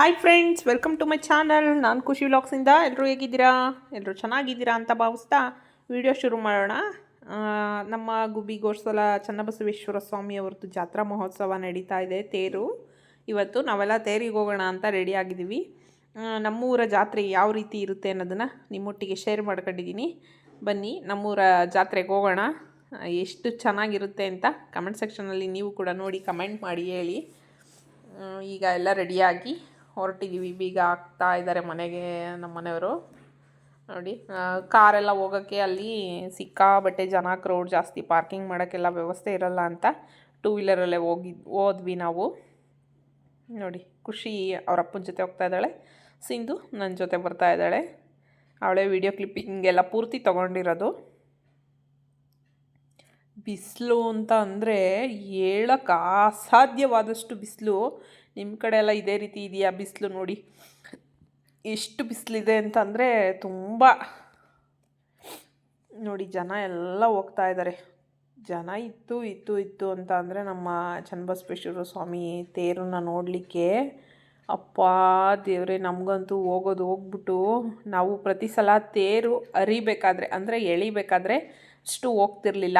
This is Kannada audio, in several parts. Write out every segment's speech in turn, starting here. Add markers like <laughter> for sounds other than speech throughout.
Hi friends welcome to my channel ನಾನು ಖುಷಿ ವ್ಲಾಗ್ಸಿಂದ ಎಲ್ಲರೂ ಹೇಗಿದ್ದೀರಾ? ಎಲ್ಲರೂ ಚೆನ್ನಾಗಿದ್ದೀರಾ ಅಂತ ಭಾವಿಸ್ತಾ ವಿಡಿಯೋ ಶುರು ಮಾಡೋಣ. ನಮ್ಮ ಗುಬಿ ಗೋಡ್ಸಲ ಚನ್ನಬಸವೇಶ್ವರ ಸ್ವಾಮಿ ಅವ್ರದ್ದು ಜಾತ್ರಾ ಮಹೋತ್ಸವ ನಡೀತಾ ಇದೆ, ತೇರು. ಇವತ್ತು ನಾವೆಲ್ಲ ತೇರಿಗೆ ಹೋಗೋಣ ಅಂತ ರೆಡಿ ಆಗಿದ್ದೀವಿ. ನಮ್ಮೂರ ಜಾತ್ರೆ ಯಾವ ರೀತಿ ಇರುತ್ತೆ ಅನ್ನೋದನ್ನು ನಿಮ್ಮೊಟ್ಟಿಗೆ ಶೇರ್ ಮಾಡ್ಕೊಂಡಿದ್ದೀನಿ. ಬನ್ನಿ, ನಮ್ಮೂರ ಜಾತ್ರೆಗೆ ಹೋಗೋಣ. ಎಷ್ಟು ಚೆನ್ನಾಗಿರುತ್ತೆ ಅಂತ ಕಮೆಂಟ್ ಸೆಕ್ಷನಲ್ಲಿ ನೀವು ಕೂಡ ನೋಡಿ ಕಮೆಂಟ್ ಮಾಡಿ, ಹೇಳಿ. ಈಗ ಎಲ್ಲ ರೆಡಿಯಾಗಿ ಹೊರಟಿದ್ದೀವಿ ಬೀಗ ಹಾಕ್ತಾ ಇದ್ದಾರೆ ಮನೆಗೆ ನಮ್ಮ ಮನೆಯವರು. ನೋಡಿ ಕಾರೆಲ್ಲ ಹೋಗೋಕ್ಕೆ ಅಲ್ಲಿ ಸಿಕ್ಕಾಬಟ್ಟೆ ಜನ ಕ್ರೌಡ್ ಜಾಸ್ತಿ. ಪಾರ್ಕಿಂಗ್ ಮಾಡೋಕ್ಕೆಲ್ಲ ವ್ಯವಸ್ಥೆ ಇರಲ್ಲ ಅಂತ ಟೂ ವೀಲರಲ್ಲೇ ಹೋಗಿ, ಹೋದ್ವಿ ನಾವು. ನೋಡಿ, ಖುಷಿ ಅವ್ರ ಅಪ್ಪನ ಜೊತೆ ಹೋಗ್ತಾ ಇದ್ದಾಳೆ. ಸಿಂಧು ನನ್ನ ಜೊತೆ ಬರ್ತಾ ಇದ್ದಾಳೆ. ಅವಳೇ ವಿಡಿಯೋ ಕ್ಲಿಪ್ಪಿಂಗ್ ಎಲ್ಲ ಪೂರ್ತಿ ತೊಗೊಂಡಿರೋದು. ಬಿಸಿಲು ಅಂತ ಅಂದರೆ ಹೇಳಕ್ಕೆ ಅಸಾಧ್ಯವಾದಷ್ಟು ಬಿಸಿಲು. ನಿಮ್ಮ ಕಡೆ ಎಲ್ಲ ಇದೇ ರೀತಿ ಇದೆಯಾ ಬಿಸಿಲು ನೋಡಿ. ಎಷ್ಟು ಬಿಸಿಲಿದೆ ಅಂತಂದರೆ ತುಂಬ. ನೋಡಿ, ಜನ ಎಲ್ಲ ಹೋಗ್ತಾ ಇದ್ದಾರೆ ಜನ ಇತ್ತು ಇತ್ತು ಇತ್ತು ಅಂತ ಅಂದರೆ ನಮ್ಮ ಚನ್ನಬಸವೇಶ್ವರ ಸ್ವಾಮಿ ತೇರನ್ನ ನೋಡಲಿಕ್ಕೆ. ಅಪ್ಪ ದೇವರೇ, ನಮಗಂತೂ ಹೋಗೋದು ಹೋಗ್ಬಿಟ್ಟು ನಾವು ಪ್ರತಿ ಸಲ ತೇರು ಅರಿಬೇಕಾದ್ರೆ ಅಂದರೆ ಎಳಿಬೇಕಾದ್ರೆ ಅಷ್ಟು ಹೋಗ್ತಿರ್ಲಿಲ್ಲ.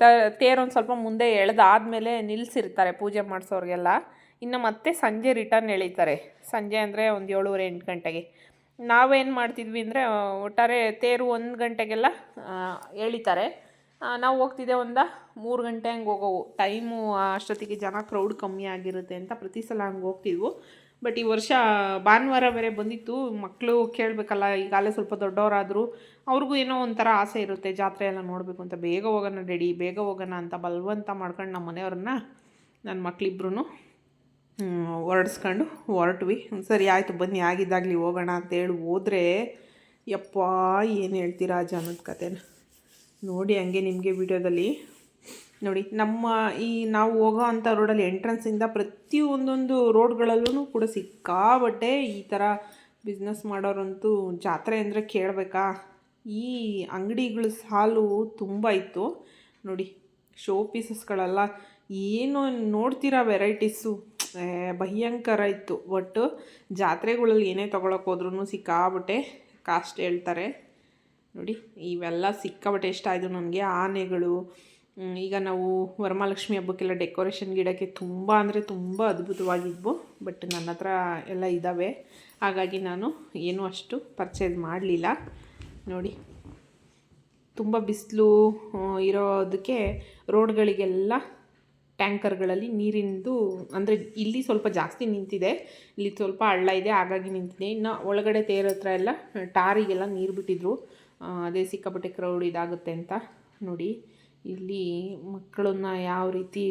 ತ, ತೇರೊಂದು ಸ್ವಲ್ಪ ಮುಂದೆ ಎಳೆದಾದ್ಮೇಲೆ ನಿಲ್ಲಿಸಿರ್ತಾರೆ ಪೂಜೆ ಮಾಡಿಸೋರಿಗೆಲ್ಲ. ಇನ್ನು ಮತ್ತೆ ಸಂಜೆ ರಿಟರ್ನ್ ಎಳೀತಾರೆ. ಸಂಜೆ ಅಂದರೆ ಒಂದು ಏಳುವರೆ, ಎಂಟು ಗಂಟೆಗೆ. ನಾವೇನು ಮಾಡ್ತಿದ್ವಿ ಅಂದರೆ ಒಟ್ಟಾರೆ ತೇರು ಒಂದು ಗಂಟೆಗೆಲ್ಲ ಎಳಿತಾರೆ. ನಾವು ಹೋಗ್ತಿದ್ದೆ ಒಂದು ಮೂರು ಗಂಟೆ ಹಂಗೆ ಹೋಗೋವು. ಟೈಮು ಅಷ್ಟೊತ್ತಿಗೆ ಜನ ಕ್ರೌಡ್ ಕಮ್ಮಿ ಆಗಿರುತ್ತೆ ಅಂತ ಪ್ರತಿ ಸಲ ಹಂಗೆ ಹೋಗ್ತಿದ್ವು. ಬಟ್ ಈ ವರ್ಷ ಭಾನುವಾರ ಬೇರೆ ಬಂದಿತ್ತು. ಮಕ್ಕಳು ಕೇಳಬೇಕಲ್ಲ, ಈಗಾಗಲೇ ಸ್ವಲ್ಪ ದೊಡ್ಡವರಾದರೂ. ಅವ್ರಿಗೂ ಏನೋ ಒಂಥರ ಆಸೆ ಇರುತ್ತೆ, ಜಾತ್ರೆ ಎಲ್ಲ ನೋಡಬೇಕು ಅಂತ. ಬೇಗ ಹೋಗೋಣ, ರೆಡಿ, ಬೇಗ ಹೋಗೋಣ ಅಂತ ಬಲವಂತ ಮಾಡ್ಕೊಂಡು ನಮ್ಮ ಮನೆಯವ್ರನ್ನ ನನ್ನ ಮಕ್ಕಳಿಬ್ರು ಹೊರಡಿಸ್ಕೊಂಡು ಹೊರಟ್ವಿ. ಸರಿ ಆಯಿತು, ಬನ್ನಿ, ಆಗಿದ್ದಾಗಲಿ ಹೋಗೋಣ ಅಂತೇಳಿ ಹೋದರೆ, ಯಪ್ಪ, ಏನು ಹೇಳ್ತೀರಾ ಜನದ ಕತೆನ ನೋಡಿ ಹಂಗೆ ನಿಮಗೆ ವಿಡಿಯೋದಲ್ಲಿ. ನೋಡಿ, ನಮ್ಮ ಈ ನಾವು ಹೋಗೋ ಅಂಥ ರೋಡಲ್ಲಿ ಎಂಟ್ರೆನ್ಸಿಂದ ಪ್ರತಿಯೊಂದೊಂದು ರೋಡ್ಗಳಲ್ಲೂ ಕೂಡ ಸಿಕ್ಕಾಬಟ್ಟೆ ಈ ಥರ ಬಿಸ್ನೆಸ್ ಮಾಡೋರಂತೂ ಜಾತ್ರೆ ಅಂದರೆ ಕೇಳಬೇಕಾ? ಈ ಅಂಗಡಿಗಳ ಸಾಲು ತುಂಬ ಇತ್ತು. ನೋಡಿ ಶೋ ಪೀಸಸ್ಗಳೆಲ್ಲ ಏನು ನೋಡ್ತೀರಾ ವೆರೈಟೀಸು ಭಯಂಕರ ಇತ್ತು. ಒಟ್ಟು ಜಾತ್ರೆಗಳಲ್ಲಿ ಏನೇ ತೊಗೊಳಕ್ಕೆ ಹೋದ್ರೂ ಸಿಕ್ಕಾಬಟ್ಟೆ ಕಾಸ್ಟ್ ಹೇಳ್ತಾರೆ. ನೋಡಿ, ಇವೆಲ್ಲ ಸಿಕ್ಕಾಬಟ್ಟೆ ಇಷ್ಟ ಆಯಿತು ನನಗೆ. ಆನೆಗಳು ಈಗ ನಾವು ವರಮಹಾಲಕ್ಷ್ಮಿ ಹಬ್ಬಕ್ಕೆಲ್ಲ ಡೆಕೋರೇಷನ್ ಗಿಡಕ್ಕೆ ತುಂಬ ಅಂದರೆ ತುಂಬ ಅದ್ಭುತವಾಗಿದ್ವು ಬಟ್ ನನ್ನ ಹತ್ರ ಎಲ್ಲ ಇದ್ದಾವೆ ಹಾಗಾಗಿ ನಾನು ಏನೂ ಅಷ್ಟು ಪರ್ಚೇಸ್ ಮಾಡಲಿಲ್ಲ. ನೋಡಿ, ತುಂಬ ಬಿಸಿಲು ಇರೋದಕ್ಕೆ ರೋಡ್ಗಳಿಗೆಲ್ಲ ಟ್ಯಾಂಕರ್ಗಳಲ್ಲಿ ನೀರಿಂದು ಅಂದರೆ ಇಲ್ಲಿ ಸ್ವಲ್ಪ ಜಾಸ್ತಿ ನಿಂತಿದೆ, ಇಲ್ಲಿ ಸ್ವಲ್ಪ ಹಳ್ಳ ಇದೆ, ಹಾಗಾಗಿ ನಿಂತಿದೆ. ಇನ್ನು ಒಳಗಡೆ ತೇರ ಹತ್ರ ಎಲ್ಲ ಟಾರಿಗೆಲ್ಲ ನೀರು ಬಿಟ್ಟಿದ್ರು. ಅದೇ ಸಿಕ್ಕಾಪಟ್ಟೆ ಕ್ರೌಡ್ ಇದಾಗುತ್ತೆ ಅಂತ ನೋಡಿ. ಇಲ್ಲಿ ಮಕ್ಕಳನ್ನ ಯಾವ ರೀತಿ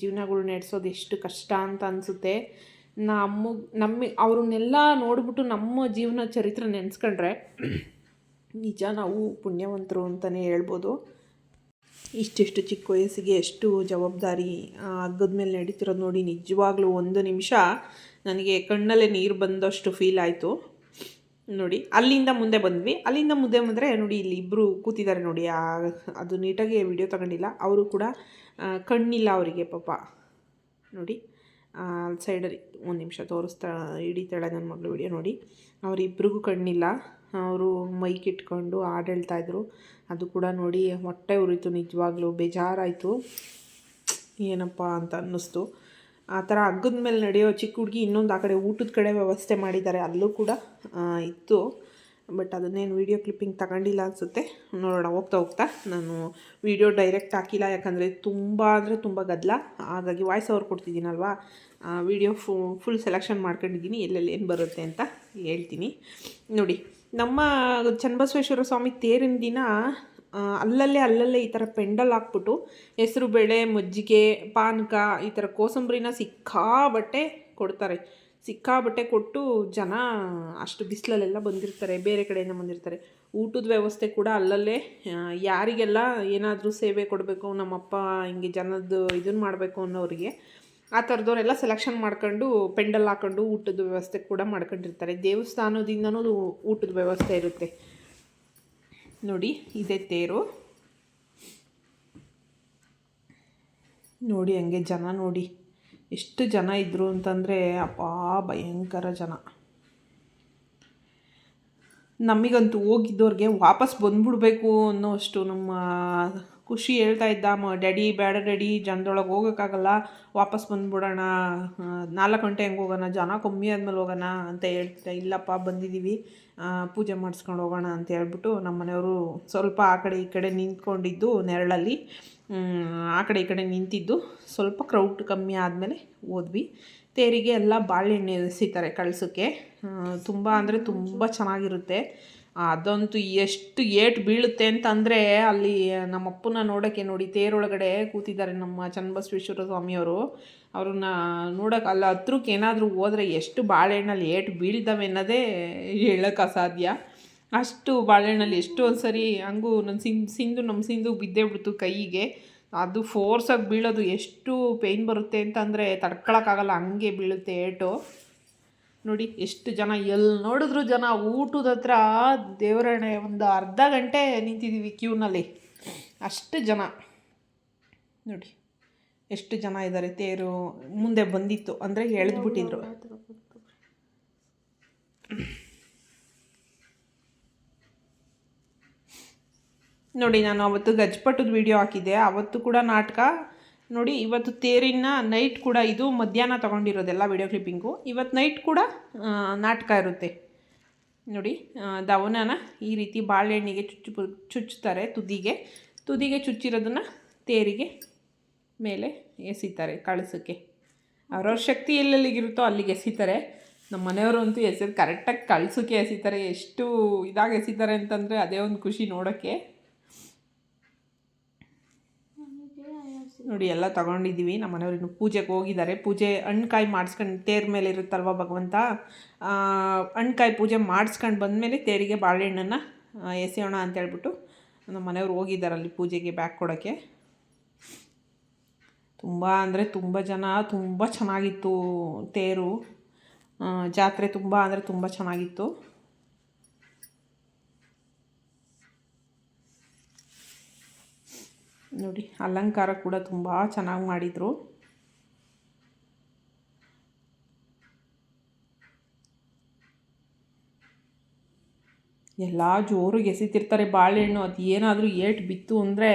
ಜೀವನಗಳು ನಡೆಸೋದು ಎಷ್ಟು ಕಷ್ಟ ಅಂತ ಅನಿಸುತ್ತೆ. ನಮ್ಮ ನಮ್ಮ, ಅವ್ರನ್ನೆಲ್ಲ ನೋಡಿಬಿಟ್ಟು ನಮ್ಮ ಜೀವನ ಚರಿತ್ರೆ ನೆನೆಸ್ಕೊಂಡ್ರೆ ನಿಜ ನಾವು ಪುಣ್ಯವಂತರು ಅಂತಲೇ ಹೇಳ್ಬೋದು. ಇಷ್ಟೆಷ್ಟು ಚಿಕ್ಕ ವಯಸ್ಸಿಗೆ ಎಷ್ಟು ಜವಾಬ್ದಾರಿ ಹಗ್ಗದ ಮೇಲೆ ನಡೀತಿರೋದು ನೋಡಿ ನಿಜವಾಗ್ಲೂ ಒಂದು ನಿಮಿಷ ನನಗೆ ಕಣ್ಣಲ್ಲೇ ನೀರು ಬಂದಷ್ಟು ಫೀಲ್ ಆಯಿತು. ನೋಡಿ, ಅಲ್ಲಿಂದ ಮುಂದೆ ಬಂದ್ವಿ. ಅಲ್ಲಿಂದ ಮುಂದೆ ಬಂದರೆ ನೋಡಿ, ಇಲ್ಲಿ ಇಬ್ಬರು ಕೂತಿದ್ದಾರೆ ನೋಡಿ. ಅದು ನೀಟಾಗಿ ವಿಡಿಯೋ ತಗೊಂಡಿಲ್ಲ. ಅವರು ಕೂಡ ಕಣ್ಣಿಲ್ಲ ಅವರಿಗೆ ಪಾಪ. ನೋಡಿ ಸೈಡಲ್ಲಿ ಒಂದು ನಿಮಿಷ ತೋರಿಸ್ತಾ, ಹಿಡಿತಾಳೆ ನನ್ನ ಮಗಳು ವಿಡಿಯೋ ನೋಡಿ. ಅವರಿಬ್ರಿಗೂ ಕಣ್ಣಿಲ್ಲ. ಅವರು ಮೈಕ್ ಇಟ್ಕೊಂಡು ಹಾಡು ಹೇಳ್ತಾ ಇದ್ರು. ಅದು ಕೂಡ ನೋಡಿ ಹೊಟ್ಟೆ ಉರಿತು ನಿಜವಾಗ್ಲೂ. ಬೇಜಾರಾಯಿತು. ಏನಪ್ಪ ಅಂತ ಅನ್ನಿಸ್ತು. ಆ ಥರ ಹಗ್ಗದ ಮೇಲೆ ನಡೆಯೋ ಚಿಕ್ಕ ಹುಡುಗಿ ಇನ್ನೊಂದು ಆ ಕಡೆ ಊಟದ ಕಡೆ ವ್ಯವಸ್ಥೆ ಮಾಡಿದ್ದಾರೆ, ಅಲ್ಲೂ ಕೂಡ ಇತ್ತು. ಬಟ್ ಅದನ್ನೇನು ವೀಡಿಯೋ ಕ್ಲಿಪ್ಪಿಂಗ್ ತಗೊಂಡಿಲ್ಲ ಅನಿಸುತ್ತೆ. ನೋಡೋಣ, ಹೋಗ್ತಾ ಹೋಗ್ತಾ. ನಾನು ವೀಡಿಯೋ ಡೈರೆಕ್ಟ್ ಹಾಕಿಲ್ಲ, ಯಾಕಂದರೆ ತುಂಬ ಅಂದರೆ ತುಂಬ ಗದ್ದಲ ಹಾಗಾಗಿ ವಾಯ್ಸ್ ಓವರ್ ಕೊಡ್ತಿದ್ದೀನಲ್ವಾ? ವೀಡಿಯೋ ಫು, ಫುಲ್ ಸೆಲೆಕ್ಷನ್ ಮಾಡ್ಕೊಂಡಿದ್ದೀನಿ, ಎಲ್ಲೆಲ್ಲಿ ಏನು ಬರುತ್ತೆ ಅಂತ ಹೇಳ್ತೀನಿ. ನೋಡಿ, ನಮ್ಮ ಚನ್ನಬಸವೇಶ್ವರ ಸ್ವಾಮಿ ತೇರಿನ ದಿನ ಅಲ್ಲಲ್ಲೇ ಅಲ್ಲಲ್ಲೇ ಈ ಥರ ಪೆಂಡಲ್ ಹಾಕ್ಬಿಟ್ಟು ಹೆಸರು ಬೇಳೆ, ಮಜ್ಜಿಗೆ, ಪಾನಕ ಈ ಥರ ಕೋಸಂಬರಿನ ಸಿಕ್ಕಾಬಟ್ಟೆ ಕೊಡ್ತಾರೆ. ಸಿಕ್ಕಾಬಟ್ಟೆ ಕೊಟ್ಟು ಜನ ಅಷ್ಟು ಬಿಸಿಲಲ್ಲೆಲ್ಲ ಬಂದಿರ್ತಾರೆ, ಬೇರೆ ಕಡೆಯಿಂದ ಬಂದಿರ್ತಾರೆ. ಊಟದ ವ್ಯವಸ್ಥೆ ಕೂಡ ಅಲ್ಲಲ್ಲೇ ಯಾರಿಗೆಲ್ಲ ಏನಾದರೂ ಸೇವೆ ಕೊಡಬೇಕು, ನಮ್ಮಪ್ಪ ಹಿಂಗೆ ಜನದ್ದು ಇದನ್ನು ಮಾಡಬೇಕು ಅನ್ನೋರಿಗೆ, ಆ ಥರದವರೆಲ್ಲ ಸೆಲೆಕ್ಷನ್ ಮಾಡ್ಕೊಂಡು ಪೆಂಡಲ್ ಹಾಕೊಂಡು ಊಟದ ವ್ಯವಸ್ಥೆ ಕೂಡ ಮಾಡ್ಕೊಂಡಿರ್ತಾರೆ. ದೇವಸ್ಥಾನದಿಂದನೂ ಊಟದ ವ್ಯವಸ್ಥೆ ಇರುತ್ತೆ. ನೋಡಿ, ಇದೆ ತೇರು. ನೋಡಿ, ಹಂಗೆ ಜನ ನೋಡಿ. ಎಷ್ಟು ಜನ ಇದ್ದರು ಅಂತಂದರೆ ಅಪ್ಪಾ ಭಯಂಕರ ಜನ. ನಮಗಂತೂ ಹೋಗಿದ್ದವ್ರಿಗೆ ವಾಪಸ್ ಬಂದ್ಬಿಡ್ಬೇಕು ಅನ್ನೋಷ್ಟು ನಮ್ಮ ಖುಷಿ ಹೇಳ್ತಾ ಇದ್ದ, ಮ, ಡ್ಯಾಡಿ ಬೇಡ ಡ್ಯಾಡಿ, ಜನದೊಳಗೆ ಹೋಗೋಕ್ಕಾಗಲ್ಲ, ವಾಪಸ್ ಬಂದುಬಿಡೋಣ ನಾಲ್ಕು ಗಂಟೆ ಹೆಂಗೆ ಹೋಗೋಣ, ಜನ ಕಮ್ಮಿ ಆದಮೇಲೆ ಹೋಗೋಣ ಅಂತ ಹೇಳ್ತಾ ಇಲ್ಲಪ್ಪ ಬಂದಿದ್ದೀವಿ ಪೂಜೆ ಮಾಡಿಸ್ಕೊಂಡು ಹೋಗೋಣ ಅಂತ ಹೇಳ್ಬಿಟ್ಟು ನಮ್ಮ ಮನೆಯವರು ಸ್ವಲ್ಪ ಆ ಕಡೆ ಈ ಕಡೆ ನಿಂತ್ಕೊಂಡಿದ್ದು ನೆರಳಲ್ಲಿ. ಆ ಕಡೆ ಈ ಕಡೆ ನಿಂತಿದ್ದು. ಸ್ವಲ್ಪ ಕ್ರೌಡ್ ಕಮ್ಮಿ ಆದಮೇಲೆ ಹೋದ್ವಿ. ತೇರಿಗೆ ಎಲ್ಲ ಬಾಳೆಹಣ್ಣು ಎಸಿತಾರೆ ಕಳ್ಸೋಕ್ಕೆ ತುಂಬ ಅಂದರೆ ತುಂಬ ಚೆನ್ನಾಗಿರುತ್ತೆ. ಅದಂತೂ ಎಷ್ಟು ಏಟು ಬೀಳುತ್ತೆ ಅಂತಂದರೆ ಅಲ್ಲಿ ನಮ್ಮ ಅಪ್ಪನ ನೋಡೋಕ್ಕೆ ನೋಡಿ ತೇರೊಳಗಡೆ ಕೂತಿದ್ದಾರೆ ನಮ್ಮ ಚನ್ನಬಸವೇಶ್ವರ ಸ್ವಾಮಿಯವರು. ಅವ್ರನ್ನ ನೋಡೋಕೆ ಅಲ್ಲಿ, ಹತ್ರಕ್ಕೆ ಏನಾದರೂ ಹೋದರೆ ಎಷ್ಟು ಬಾಳೆಹಣ್ಣಲ್ಲಿ ಏಟು ಬೀಳ್ತವೆ ಅನ್ನೋದೇ ಹೇಳೋಕೆ ಅಸಾಧ್ಯ. ಅಷ್ಟು ಬಾಳೆಹಣ್ಣಲ್ಲಿ ಎಷ್ಟೋ ಸರಿ ಹಂಗೂ ನನ್ನ ಸಿಂಧು ಸಿಂಧು ನಮ್ಮ ಸಿಂಧು ಬಿದ್ದೇ ಬಿಡ್ತು ಕೈಗೆ. ಅದು ಫೋರ್ಸಾಗಿ ಬೀಳೋದು ಎಷ್ಟು ಪೇಯ್ನ್ ಬರುತ್ತೆ ಅಂತಂದರೆ ತಡ್ಕೊಳಕ್ಕಾಗಲ್ಲ ಹಂಗೆ ಬೀಳುತ್ತೆ ಏಟು. ನೋಡಿ ಎಷ್ಟು ಜನ ಎಲ್ಲಿ ನೋಡಿದ್ರು ಜನ ಊಟದ ಹತ್ರ ದೇವರಣೆ ಒಂದು ಅರ್ಧ ಗಂಟೆ ನಿಂತಿದ್ದೀವಿ ಕ್ಯೂನಲ್ಲಿ. ಅಷ್ಟು ಜನ. ನೋಡಿ, ಎಷ್ಟು ಜನ ಇದ್ದಾರೆ ತೇರು, ಮುಂದೆ ಬಂದಿತ್ತು ಅಂದರೆ ಎಳೆದ್ಬಿಟ್ಟಿದ್ರು. ನೋಡಿ, ನಾನು ಅವತ್ತು ಗಜ್ಪಟ್ಟದ ವಿಡಿಯೋ ಹಾಕಿದ್ದೆ. ಅವತ್ತು ಕೂಡ ನಾಟಕ ನೋಡಿ, ಇವತ್ತು ತೇರಿನ ನೈಟ್ ಕೂಡ ಇದು ಮಧ್ಯಾಹ್ನ ತೊಗೊಂಡಿರೋದೆಲ್ಲ ವಿಡಿಯೋ ಕ್ಲಿಪ್ಪಿಂಗು ಇವತ್ತು ನೈಟ್ ಕೂಡ ನಾಟಕ ಇರುತ್ತೆ. ನೋಡಿ ದವನನ ಈ ರೀತಿ ಬಾಳೆಹಣ್ಣಿಗೆ ಚುಚ್ಚು ಚುಚ್ಚುತ್ತಾರೆ ತುದಿಗೆ. ತುದಿಗೆ ಚುಚ್ಚಿರೋದನ್ನು ತೇರಿಗೆ ಮೇಲೆ ಎಸಿತಾರೆ, ಕಳಿಸೋಕ್ಕೆ. ಅವ್ರವ್ರ ಶಕ್ತಿ ಎಲ್ಲೆಲ್ಲಿಗಿರುತ್ತೋ ಅಲ್ಲಿಗೆ ಎಸಿತಾರೆ. ನಮ್ಮ ಮನೆಯವರು ಅಂತೂ ಎಸೆದು ಕರೆಕ್ಟಾಗಿ ಕಳ್ಸೋಕ್ಕೆ ಎಸಿತಾರೆ. ಎಷ್ಟು ಇದಾಗಿ ಎಸಿತಾರೆ ಅಂತಂದರೆ, ಅದೇ ಒಂದು ಖುಷಿ ನೋಡೋಕ್ಕೆ. ನೋಡಿ, ಎಲ್ಲ ತಗೊಂಡಿದ್ದೀವಿ. ನಮ್ಮ ಮನೆಯವ್ರು ಪೂಜೆಗೆ ಹೋಗಿದ್ದಾರೆ. ಪೂಜೆ ಹಣ್ಕಾಯಿ ಮಾಡಿಸ್ಕೊಂಡು ತೇರ್ ಮೇಲೆ ಇರುತ್ತಲ್ವ ಭಗವಂತ? ಹಣ್ಕಾಯಿ ಪೂಜೆ ಮಾಡಿಸ್ಕೊಂಡು ಬಂದಮೇಲೆ ತೇರಿಗೆ ಬಾಳೆಹಣ್ಣನ್ನು ಎಸೆಯೋಣ ಅಂತ ಹೇಳ್ಬಿಟ್ಟು ನಮ್ಮ ಮನೆಯವ್ರು ಹೋಗಿದ್ದಾರೆ ಅಲ್ಲಿ ಪೂಜೆಗೆ ಬ್ಯಾಗ್ ಕೊಡೋಕ್ಕೆ ತುಂಬ ಅಂದರೆ ತುಂಬ ಜನ, ತುಂಬ ಚೆನ್ನಾಗಿತ್ತು ತೇರು. ಜಾತ್ರೆ ತುಂಬ ಅಂದರೆ ತುಂಬ ಚೆನ್ನಾಗಿತ್ತು. ನೋಡಿ, ಅಲಂಕಾರ ಕೂಡ ತುಂಬ ಚೆನ್ನಾಗಿ ಮಾಡಿದರು. ಎಲ್ಲ ಜೋರಿಗೆ ಎಸಿತಿರ್ತಾರೆ ಬಾಳೆಹಣ್ಣು, ಅದು ಏನಾದರೂ ಏಟು ಬಿತ್ತು ಅಂದರೆ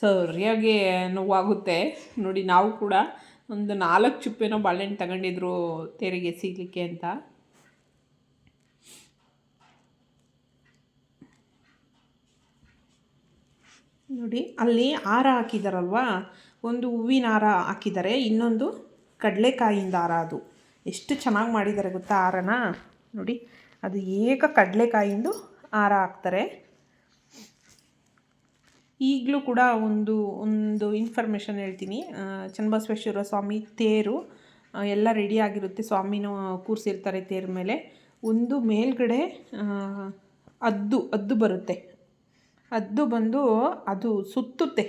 ಸರಿಯಾಗಿ ನೋವಾಗುತ್ತೆ. ನೋಡಿ, ನಾವು ಕೂಡ ಒಂದು ನಾಲ್ಕು ಚುಪ್ಪೇನೋ ಬಾಳೆಹಣ್ಣು ತಗೊಂಡಿದ್ರು ತೆರೆಗೆ ಎಸಿಲಿಕ್ಕೆ ಅಂತ. ನೋಡಿ, ಅಲ್ಲಿ ಹಾರ ಹಾಕಿದಾರಲ್ವ? ಒಂದು ಹೂವಿನ ಹಾರ ಹಾಕಿದ್ದಾರೆ ಇನ್ನೊಂದು ಕಡಲೆಕಾಯಿಂದ ಹಾರ ಅದು. ಎಷ್ಟು ಚೆನ್ನಾಗಿ ಮಾಡಿದ್ದಾರೆ ಗೊತ್ತಾ ಹಾರನ? ನೋಡಿ, ಅದು ಏಕ ಕಡಲೆಕಾಯಿಂದು ಹಾರ ಹಾಕ್ತಾರೆ. ಈಗಲೂ ಕೂಡ ಒಂದು ಒಂದು ಇನ್ಫಾರ್ಮೇಷನ್ ಹೇಳ್ತೀನಿ. ಚನ್ನಬಸವೇಶ್ವರ ಸ್ವಾಮಿ ತೇರು ಎಲ್ಲ ರೆಡಿ ಆಗಿರುತ್ತೆ. ಸ್ವಾಮಿನೂ ಕೂರಿಸಿರ್ತಾರೆ ತೇರ ಮೇಲೆ. ಒಂದು ಮೇಲ್ಗಡೆ ಅದ್ದು ಹದ್ದು ಬರುತ್ತೆ. ಹದ್ದು ಬಂದು ಅದು ಸುತ್ತುತ್ತೆ.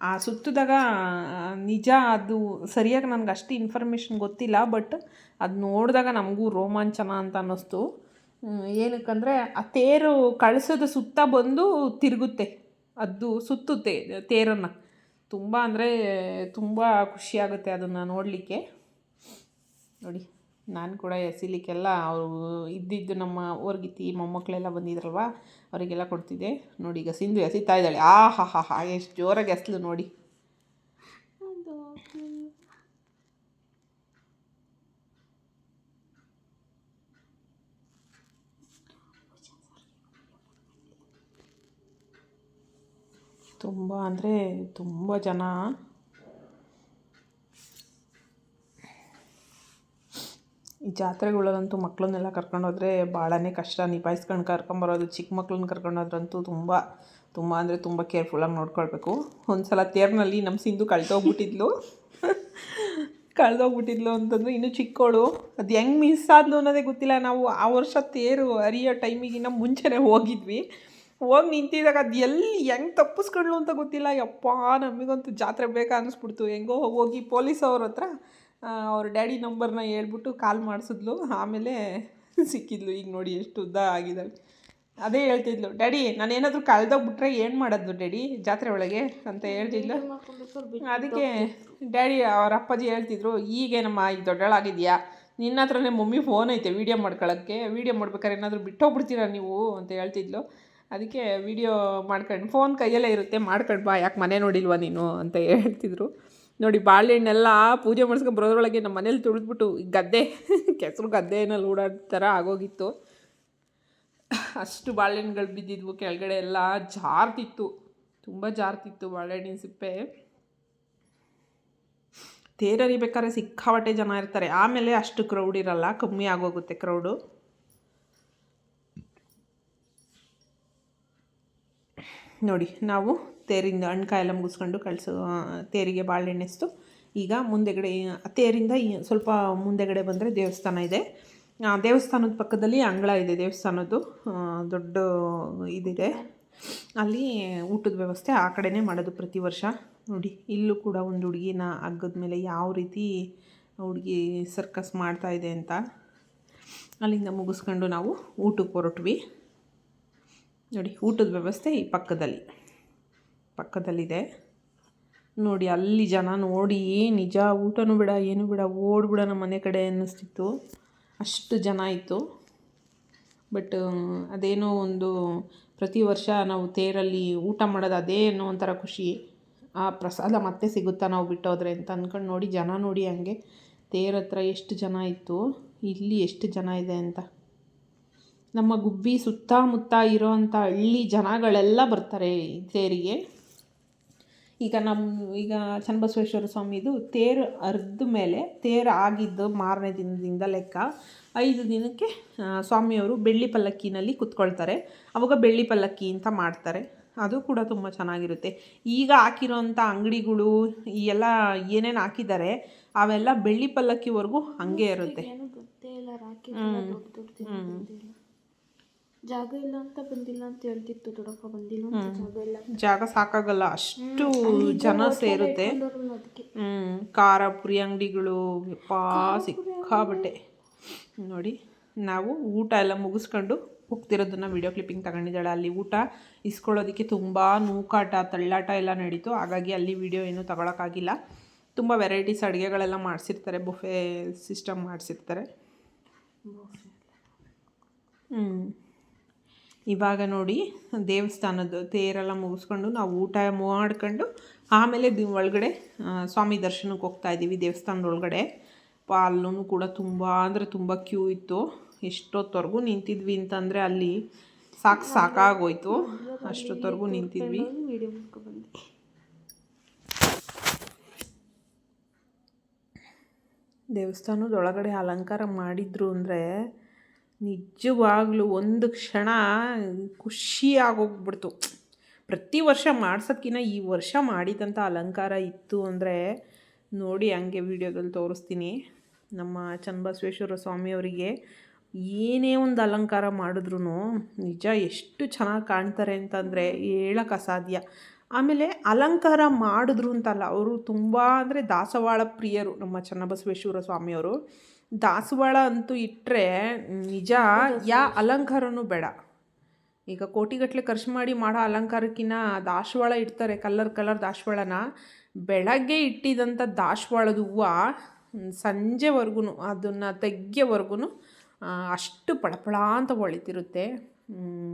ಆ ಸುತ್ತಿದಾಗ ನಿಜ ಅದು ಸರಿಯಾಗಿ ನನಗೆ ಅಷ್ಟು ಇನ್ಫಾರ್ಮೇಷನ್ ಗೊತ್ತಿಲ್ಲ ಬಟ್ ಅದು ನೋಡಿದಾಗ ನಮಗೂ ರೋಮಾಂಚನ ಅಂತ ಅನ್ನಿಸ್ತು. ಏನಕ್ಕಂದರೆ ಆ ತೇರು ಕಳಿಸೋದು ಸುತ್ತ ಬಂದು ತಿರುಗುತ್ತೆ. ಅದು ಸುತ್ತುತ್ತೆ ತೇರನ್ನು. ತುಂಬ ಅಂದರೆ ತುಂಬ ಖುಷಿಯಾಗುತ್ತೆ ಅದನ್ನು ನೋಡಲಿಕ್ಕೆ. ನೋಡಿ. ನಾನು ಕೂಡ ಎಸಿಲಿಕ್ಕೆಲ್ಲ ಅವರು ಇದ್ದಿದ್ದು ನಮ್ಮ ಓರ್ಗಿತ್ತಿ ಮೊಮ್ಮಕ್ಕಳೆಲ್ಲ ಬಂದಿದ್ರಲ್ವ ಅವರಿಗೆಲ್ಲ ಕೊಡ್ತಿದ್ದೆ. ನೋಡಿ ಈಗ ಸಿಂಧು ಎಸಿತಾ ಇದ್ದಾಳೆ. ಆ ಹಾ ಹಾ ಹಾ ಎಷ್ಟು ಜೋರಾಗಿ ಎಸ್ಲು ನೋಡಿ. ತುಂಬ ಅಂದರೆ ತುಂಬ ಜನ ಈ ಜಾತ್ರೆಗಳಲ್ಲಂತೂ ಮಕ್ಕಳನ್ನೆಲ್ಲ ಕರ್ಕೊಂಡೋದ್ರೆ ಭಾಳನೇ ಕಷ್ಟ. ನಿಭಾಯಿಸ್ಕೊಂಡು ಕರ್ಕೊಂಬರೋದು ಚಿಕ್ಕ ಮಕ್ಳನ್ನ ಕರ್ಕೊಂಡೋದ್ರಂತೂ ತುಂಬ ತುಂಬ ಅಂದರೆ ತುಂಬ ಕೇರ್ಫುಲ್ಲಾಗಿ ನೋಡ್ಕೊಳ್ಬೇಕು. ಒಂದು ಸಲ ತೇರ್ನಲ್ಲಿ ನಮ್ಮ ಸಿಂಧು ಕಳೆದೋಗ್ಬಿಟ್ಟಿದ್ಲು. ಕಳೆದೋಗ್ಬಿಟ್ಟಿದ್ಲು ಅಂತಂದ್ರೆ ಇನ್ನೂ ಚಿಕ್ಕವಳು ಅದು ಹೆಂಗೆ ಮಿಸ್ ಆದ್ಲು ಅನ್ನೋದೇ ಗೊತ್ತಿಲ್ಲ. ನಾವು ಆ ವರ್ಷ ತೇರು ಅರಿಯೋ ಟೈಮಿಗಿನ್ನ ಮುಂಚೆನೇ ಹೋಗಿದ್ವಿ. ಹೋಗಿ ನಿಂತಿದ್ದಾಗ ಅದು ಎಲ್ಲಿ ಹೆಂಗೆ ತಪ್ಪಿಸ್ಕೊಂಡ್ಲು ಅಂತ ಗೊತ್ತಿಲ್ಲ. ಯಪ್ಪ ನಮಗಂತೂ ಜಾತ್ರೆ ಬೇಕಾ ಅನ್ನಿಸ್ಬಿಡ್ತು ಹೆಂಗೋ ಹೋಗಿ ಪೊಲೀಸ್ ಅವ್ರ ಹತ್ರ ಅವ್ರ ಡ್ಯಾಡಿ ನಂಬರ್ನ ಹೇಳ್ಬಿಟ್ಟು ಕಾಲ್ ಮಾಡಿಸಿದ್ಲು. ಆಮೇಲೆ ಸಿಕ್ಕಿದ್ಲು. ಈಗ ನೋಡಿ ಎಷ್ಟು ಉದ್ದ ಆಗಿದ್ದಾಳೆ ಅದೇ ಹೇಳ್ತಿದ್ಲು ಡ್ಯಾಡಿ ನಾನೇನಾದರೂ ಕಳ್ದೋಗ್ಬಿಟ್ರೆ ಏನು ಮಾಡೋದು ಡ್ಯಾಡಿ? ಜಾತ್ರೆ ಒಳಗೆ? ಅಂತ ಹೇಳ್ತಿದ್ಲು. ಅದಕ್ಕೆ ಡ್ಯಾಡಿ ಅವ್ರ ಅಪ್ಪಾಜಿ ಹೇಳ್ತಿದ್ರು ಈಗೇನಮ್ಮ ಈಗ ದೊಡ್ಡಳಾಗಿದೆಯಾ? ನಿನ್ನ ಹತ್ರನೇ ಮಮ್ಮಿ ಫೋನ್ ಐತೆ ವೀಡಿಯೋ ಮಾಡ್ಕೊಳ್ಳೋಕ್ಕೆ ವೀಡಿಯೋ ಮಾಡ್ಬೇಕಾದ್ರೆ ಏನಾದರೂ ಬಿಟ್ಟೋಗ್ಬಿಡ್ತೀರಾ ನೀವು? ಅಂತ ಹೇಳ್ತಿದ್ಲು. ಅದಕ್ಕೆ ವೀಡಿಯೋ ಮಾಡ್ಕೊಂಡು ಫೋನ್ ಕೈಯಲ್ಲೇ ಇರುತ್ತೆ ಮಾಡ್ಕೊಂಡು ಬಾ. ಯಾಕೆ ಮನೆ ನೋಡಿಲ್ವಾ ನೀನು? ಅಂತ ಹೇಳ್ತಿದ್ರು. ನೋಡಿ ಬಾಳೆಹಣ್ಣೆಲ್ಲ ಪೂಜೆ ಮಾಡಿಸ್ಕೊಂಡು ಬರೋದ್ರೊಳಗೆ ನಮ್ಮ ಮನೇಲಿ ತುಳಿದ್ಬಿಟ್ಟು ಗದ್ದೆ, ಕೆಸರು ಗದ್ದೆನಲ್ಲಿ ಓಡಾಡೋ ಥರ ಆಗೋಗಿತ್ತು. ಅಷ್ಟು ಬಾಳೆಹಣ್ಣುಗಳು ಬಿದ್ದಿದ್ವು, ಕೆಳಗಡೆ ಎಲ್ಲ ಜಾರ್ತಿತ್ತು. ತುಂಬ ಜಾರ್ತಿತ್ತು ಬಾಳೆಹಣ್ಣಿನ ಸಿಪ್ಪೆ. ತೇರರಿಬೇಕಾದ್ರೆ ಸಿಕ್ಕಾಪಟ್ಟೆ ಜನ ಇರ್ತಾರೆ. ಆಮೇಲೆ ಅಷ್ಟು ಕ್ರೌಡ್ ಇರಲ್ಲ, ಕಮ್ಮಿ ಆಗೋಗುತ್ತೆ ಕ್ರೌಡು ನೋಡಿ, ನಾವು ತೇರಿಂದ ಹಣ್ಕಾಯೆಲ್ಲ ಮುಗಿಸ್ಕೊಂಡು ಕಳಿಸು ತೇರಿಗೆ ಬಾಳೆಹಣ್ಣೆಸ್ತು ಈಗ ಮುಂದೆಗಡೆ, ತೇರಿಂದ ಸ್ವಲ್ಪ ಮುಂದೆಗಡೆ ಬಂದರೆ ದೇವಸ್ಥಾನ ಇದೆ. ದೇವಸ್ಥಾನದ ಪಕ್ಕದಲ್ಲಿ ಅಂಗಳ ಇದೆ, ದೇವಸ್ಥಾನದ್ದು ದೊಡ್ಡ ಇದಿದೆ. ಅಲ್ಲಿ ಊಟದ ವ್ಯವಸ್ಥೆ ಆ ಕಡೆನೇ ಮಾಡೋದು ಪ್ರತಿ ವರ್ಷ. ನೋಡಿ, ಇಲ್ಲೂ ಕೂಡ ಒಂದು ಹುಡುಗಿನ ಹಗ್ಗದ ಮೇಲೆ ಯಾವ ರೀತಿ ಹುಡುಗಿ ಸರ್ಕಸ್ ಮಾಡ್ತಾ ಇದೆ ಅಂತ ಅಲ್ಲಿಂದ ಮುಗಿಸ್ಕೊಂಡು ನಾವು ಊಟಕ್ಕೆ ಹೊರಟ್ವಿ. ನೋಡಿ, ಊಟದ ವ್ಯವಸ್ಥೆ ಈ ಪಕ್ಕದಲ್ಲಿ. ಪಕ್ಕದಲ್ಲಿದೆ. ನೋಡಿ, ಅಲ್ಲಿ ಜನ ನೋಡಿ ನಿಜ, ಊಟನೂ ಬಿಡ, ಏನೂ ಬಿಡ, ಓಡ್ಬಿಡ ನಮ್ಮ ಮನೆ ಕಡೆ ಅನ್ನಿಸ್ತಿತ್ತು. ಅಷ್ಟು ಜನ ಇತ್ತು. ಬಟ್, ಅದೇನೋ ಒಂದು ಪ್ರತಿ ವರ್ಷ ನಾವು ತೇರಲ್ಲಿ ಊಟ ಮಾಡೋದು ಅದೇ ಅನ್ನೋ ಒಂಥರ ಖುಷಿ. ಆ ಪ್ರಸಾದ ಮತ್ತೆ ಸಿಗುತ್ತಾ ನಾವು ಬಿಟ್ಟೋದ್ರೆ ಅಂತ ಅಂದ್ಕೊಂಡು ನೋಡಿ, ಜನ ನೋಡಿ ಹಂಗೆ. ತೇರ ಹತ್ರ ಎಷ್ಟು ಜನ ಇತ್ತು, ಇಲ್ಲಿ ಎಷ್ಟು ಜನ ಇದೆ ಅಂತ. ನಮ್ಮ ಗುಬ್ಬಿ ಸುತ್ತಮುತ್ತ ಇರೋವಂಥ ಹಳ್ಳಿ ಜನಗಳೆಲ್ಲ ಬರ್ತಾರೆ ತೇರಿಗೆ. ಈಗ ನಮ್ಮ ಈಗ ಚನ್ನಬಸವೇಶ್ವರ ಸ್ವಾಮಿದು ತೇರು ಅರ್ಧ ಮೇಲೆ ತೇರು ಆಗಿದ್ದು ಮಾರನೇ ದಿನದಿಂದ ಲೆಕ್ಕ ಐದು ದಿನಕ್ಕೆ ಸ್ವಾಮಿಯವರು ಬೆಳ್ಳಿ ಪಲ್ಲಕ್ಕಿನಲ್ಲಿ ಕುತ್ಕೊಳ್ತಾರೆ. ಅವಾಗ ಬೆಳ್ಳಿ ಪಲ್ಲಕ್ಕಿ ಅಂತ ಮಾಡ್ತಾರೆ. ಅದು ಕೂಡ ತುಂಬ ಚೆನ್ನಾಗಿರುತ್ತೆ. ಈಗ ಹಾಕಿರೋಂಥ ಅಂಗಡಿಗಳು ಈ ಎಲ್ಲ ಏನೇನು ಹಾಕಿದ್ದಾರೆ ಅವೆಲ್ಲ ಬೆಳ್ಳಿ ಪಲ್ಲಕ್ಕಿವರೆಗೂ ಹಂಗೆ ಇರುತ್ತೆ. ಏನು ಗೊತ್ತೇ ಇಲ್ಲ ರಾಕಿದೆಲ್ಲ ದೊಡ್ಡ ದೊಡ್ಡದಿಲ್ಲ ಬಂದಿಲ್ಲ ಜಾಗ ಇಲ್ಲ ಅಂತ ಬಂದಿಲ್ಲ ಅಂತ ಹೇಳ್ತಿತ್ತು ದೊಡ್ಡಪ್ಪ ಬಂದಿಲ್ಲ ಅಂತ ಜಾಗ ಇಲ್ಲ ಜಾಗ ಸಾಕಾಗಲ್ಲ ಅಷ್ಟು ಜನ ಸೇರುತ್ತೆ. ಹ್ಮ್. ಖಾರ ಪುರಿ ಅಂಗಡಿಗಳು ಯಪ್ಪಾ ಸಿಕ್ಕಾಬಟ್ಟೆ ನೋಡಿ ನಾವು ಊಟ ಎಲ್ಲ ಮುಗಿಸ್ಕೊಂಡು ಹೋಗ್ತಿರೋದನ್ನ ವಿಡಿಯೋ ಕ್ಲಿಪ್ಪಿಂಗ್ ತಗೊಂಡಿದ್ದಾಳೆ. ಅಲ್ಲಿ ಊಟ ಇಸ್ಕೊಳ್ಳೋದಕ್ಕೆ ತುಂಬ ನೂಕಾಟ ತಳ್ಳಾಟ ಎಲ್ಲ ನಡೀತು. ಹಾಗಾಗಿ ಅಲ್ಲಿ ವಿಡಿಯೋ ಏನೂ ತಗೊಳಕ್ಕಾಗಿಲ್ಲ. ತುಂಬ ವೆರೈಟೀಸ್ ಅಡುಗೆಗಳೆಲ್ಲ ಮಾಡಿಸಿರ್ತಾರೆ ಬುಫೆ ಸಿಸ್ಟಮ್ ಮಾಡಿಸಿರ್ತಾರೆ. ಹ್ಞೂ ಇವಾಗ ನೋಡಿ ದೇವಸ್ಥಾನದ ತೇರೆಲ್ಲ ಮುಗಿಸ್ಕೊಂಡು ನಾವು ಊಟ ಮಾಡ್ಕೊಂಡು ಆಮೇಲೆ ದಿ ಒಳಗಡೆ ಸ್ವಾಮಿ ದರ್ಶನಕ್ಕೆ ಹೋಗ್ತಾ ಇದ್ದೀವಿ ದೇವಸ್ಥಾನದ ಒಳಗಡೆ ಅಲ್ಲೂ ಕೂಡ ತುಂಬ, ಅಂದರೆ ತುಂಬ ಕ್ಯೂ ಇತ್ತು. ಎಷ್ಟೊತ್ತವರೆಗೂ ನಿಂತಿದ್ವಿ ಅಂತಂದರೆ ಅಲ್ಲಿ ಸಾಕು ಸಾಕಾಗೋಯ್ತು. ಅಷ್ಟೊತ್ತವರೆಗೂ ನಿಂತಿದ್ವಿ. ದೇವಸ್ಥಾನದ ಒಳಗಡೆ ಅಲಂಕಾರ ಮಾಡಿದ್ರು ಅಂದರೆ ನಿಜವಾಗ್ಲೂ ಒಂದು ಕ್ಷಣ ಖುಷಿ ಆಗೋಗ್ಬಿಡ್ತು ಪ್ರತಿ ವರ್ಷ ಮಾಡ್ಸೋದ್ಕಿಂತ ಈ ವರ್ಷ ಮಾಡಿದಂಥ ಅಲಂಕಾರ ಇತ್ತು ಅಂದರೆ ನೋಡಿ ಹಂಗೆ ವಿಡಿಯೋದಲ್ಲಿ ತೋರಿಸ್ತೀನಿ. ನಮ್ಮ ಚನ್ನಬಸವೇಶ್ವರ ಸ್ವಾಮಿಯವರಿಗೆ ಏನೇ ಒಂದು ಅಲಂಕಾರ ಮಾಡಿದ್ರು ನಿಜ ಎಷ್ಟು ಚೆನ್ನಾಗಿ ಕಾಣ್ತಾರೆ ಅಂತಂದರೆ ಹೇಳಕ್ಕೆ ಅಸಾಧ್ಯ. ಆಮೇಲೆ ಅಲಂಕಾರ ಮಾಡಿದ್ರು ಅಂತಲ್ಲ, ಅವರು ತುಂಬ ಅಂದರೆ ದಾಸವಾಳ ಪ್ರಿಯರು ನಮ್ಮ ಚನ್ನಬಸವೇಶ್ವರ ಸ್ವಾಮಿಯವರು. ದಾಸವಾಳ ಅಂತೂ ಇಟ್ಟರೆ ನಿಜ ಯಾ ಅಲಂಕಾರನೂ ಬೇಡ. ಈಗ ಕೋಟಿಗಟ್ಟಲೆ ಖರ್ಚು ಮಾಡಿ ಮಾಡೋ ಅಲಂಕಾರಕ್ಕಿಂತ ದಾಸವಾಳ ಇಡ್ತಾರೆ ಕಲರ್ ಕಲರ್ ದಾಸವಾಳನ. ಬೆಳಗ್ಗೆ ಇಟ್ಟಿದಂಥ ದಾಸವಾಳದ ಹೂವು ಸಂಜೆವರೆಗೂ ಅದನ್ನು ತೆಗ್ಗೆವರೆಗೂ ಅಷ್ಟು ಪಳಪಳ ಅಂತ ಹೊಳಿತಿರುತ್ತೆ.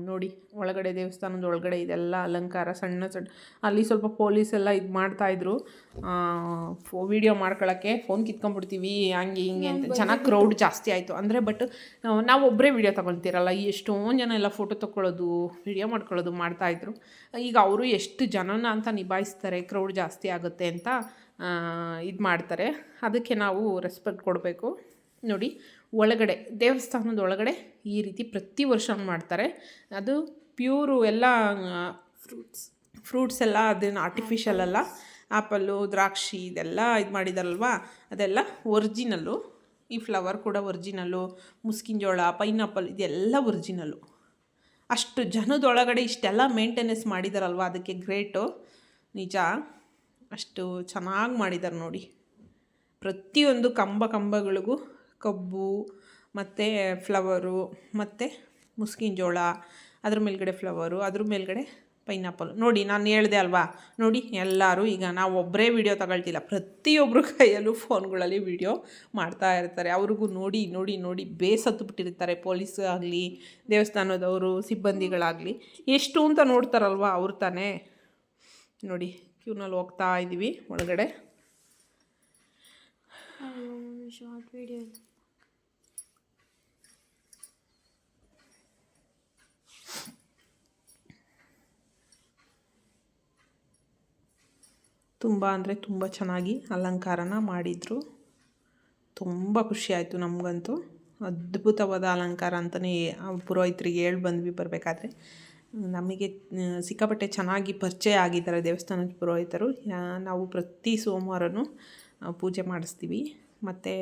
ನೋಡಿ ಒಳಗಡೆ ದೇವಸ್ಥಾನದ ಒಳಗಡೆ ಇದೆಲ್ಲ ಅಲಂಕಾರ ಸಣ್ಣ ಸಣ್ಣ ಅಲ್ಲಿ ಸ್ವಲ್ಪ ಪೊಲೀಸ್ ಎಲ್ಲ ಇದು ಮಾಡ್ತಾಯಿದ್ರು ಫೋ ವೀಡಿಯೋ ಮಾಡ್ಕೊಳ್ಳೋಕ್ಕೆ ಫೋನ್ ಕಿತ್ಕೊಂಡ್ಬಿಡ್ತೀವಿ ಹಂಗೆ ಹಿಂಗೆ ಅಂತ. ಚೆನ್ನಾಗಿ ಕ್ರೌಡ್ ಜಾಸ್ತಿ ಆಯಿತು. ಅಂದರೆ ಬಟ್ ನಾವು ಒಬ್ಬರೇ ವೀಡಿಯೋ ತೊಗೊಳ್ತೀರಲ್ಲ. ಎಷ್ಟೊಂದು ಜನ ಎಲ್ಲ ಫೋಟೋ ತೊಗೊಳ್ಳೋದು ವೀಡಿಯೋ ಮಾಡ್ಕೊಳ್ಳೋದು ಮಾಡ್ತಾಯಿದ್ರು ಈಗ ಅವರು ಎಷ್ಟು ಜನನ ಅಂತ ನಿಭಾಯಿಸ್ತಾರೆ ಕ್ರೌಡ್ ಜಾಸ್ತಿ ಆಗುತ್ತೆ ಅಂತ ಇದು ಮಾಡ್ತಾರೆ. ಅದಕ್ಕೆ ನಾವು ರೆಸ್ಪೆಕ್ಟ್ ಕೊಡಬೇಕು. ನೋಡಿ, ಒಳಗಡೆ, ದೇವಸ್ಥಾನದ ಒಳಗಡೆ ಈ ರೀತಿ ಪ್ರತಿ ವರ್ಷ ಮಾಡ್ತಾರೆ. ಅದು ಪ್ಯೂರು ಎಲ್ಲ ಫ್ರೂಟ್ಸ್ ಫ್ರೂಟ್ಸ್ ಎಲ್ಲ ಅದನ್ನು ಆರ್ಟಿಫಿಷಿಯಲ್ ಅಲ್ಲ. ಆ್ಯಪಲ್ಲು ದ್ರಾಕ್ಷಿ ಇದೆಲ್ಲ ಇದು ಮಾಡಿದಾರಲ್ವಾ? ಅದೆಲ್ಲ ಒರ್ಜಿನಲ್ಲು ಈ ಫ್ಲವರ್ ಕೂಡ ಒರ್ಜಿನಲ್ಲು ಮುಸ್ಕಿನ ಜೋಳ ಪೈನಾಪಲ್ ಇದೆಲ್ಲ ಒರ್ಜಿನಲ್ಲು ಅಷ್ಟು ಜನದೊಳಗಡೆ ಇಷ್ಟೆಲ್ಲ ಮೇಂಟೆನೆನ್ಸ್ ಮಾಡಿದಾರಲ್ವ? ಅದಕ್ಕೆ ಗ್ರೇಟು ನಿಜ. ಅಷ್ಟು ಚೆನ್ನಾಗಿ ಮಾಡಿದ್ದಾರೆ ನೋಡಿ. ಪ್ರತಿಯೊಂದು ಕಂಬ ಕಂಬಗಳಿಗೂ ಕಬ್ಬು, ಮತ್ತು ಫ್ಲವರು, ಮತ್ತು ಮುಸ್ಕಿನ ಜೋಳ, ಅದ್ರ ಮೇಲ್ಗಡೆ ಫ್ಲವರು, ಅದ್ರ ಮೇಲ್ಗಡೆ ಪೈನಾಪಲ್. ನೋಡಿ, ನಾನು ಹೇಳಿದೆ ಅಲ್ವಾ? ನೋಡಿ, ಎಲ್ಲರೂ ಈಗ ನಾವು ಒಬ್ಬರೇ ವೀಡಿಯೋ ತಗೊಳ್ತಿಲ್ಲ. ಪ್ರತಿಯೊಬ್ಬರು ಕೈಯಲ್ಲೂ ಫೋನ್ಗಳಲ್ಲಿ ವೀಡಿಯೋ ಮಾಡ್ತಾ ಇರ್ತಾರೆ. ಅವ್ರಿಗೂ ನೋಡಿ ನೋಡಿ ನೋಡಿ ಬೇಸತ್ತು ಬಿಟ್ಟಿರ್ತಾರೆ. ಪೊಲೀಸ್ ಆಗಲಿ, ದೇವಸ್ಥಾನದವರು, ಸಿಬ್ಬಂದಿಗಳಾಗಲಿ. ಎಷ್ಟು ಅಂತ ನೋಡ್ತಾರಲ್ವ ಅವ್ರು ತಾನೇ? ನೋಡಿ, ಕ್ಯೂನಲ್ಲಿ ಹೋಗ್ತಾ ಇದ್ದೀವಿ ಒಳಗಡೆ. ಶಾರ್ಟ್ ವಿಡಿಯೋ ತುಂಬ ಅಂದರೆ ತುಂಬ ಚೆನ್ನಾಗಿ ಅಲಂಕಾರನ ಮಾಡಿದರು. ತುಂಬ ಖುಷಿಯಾಯಿತು ನಮಗಂತೂ. ಅದ್ಭುತವಾದ ಅಲಂಕಾರ ಅಂತಲೇ ಪುರೋಹಿತರಿಗೆ ಹೇಳಿ ಬಂದ್ವಿ ಬರಬೇಕಾದ್ರೆ. ನಮಗೆ ಸಿಕ್ಕಾಪಟ್ಟೆ ಚೆನ್ನಾಗಿ ಪರಿಚಯ ಆಗಿದ್ದಾರೆ ದೇವಸ್ಥಾನದ ಪುರೋಹಿತರು. ನಾವು ಪ್ರತಿ ಸೋಮವಾರನೂ ಪೂಜೆ ಮಾಡಿಸ್ತೀವಿ. ಮತ್ತು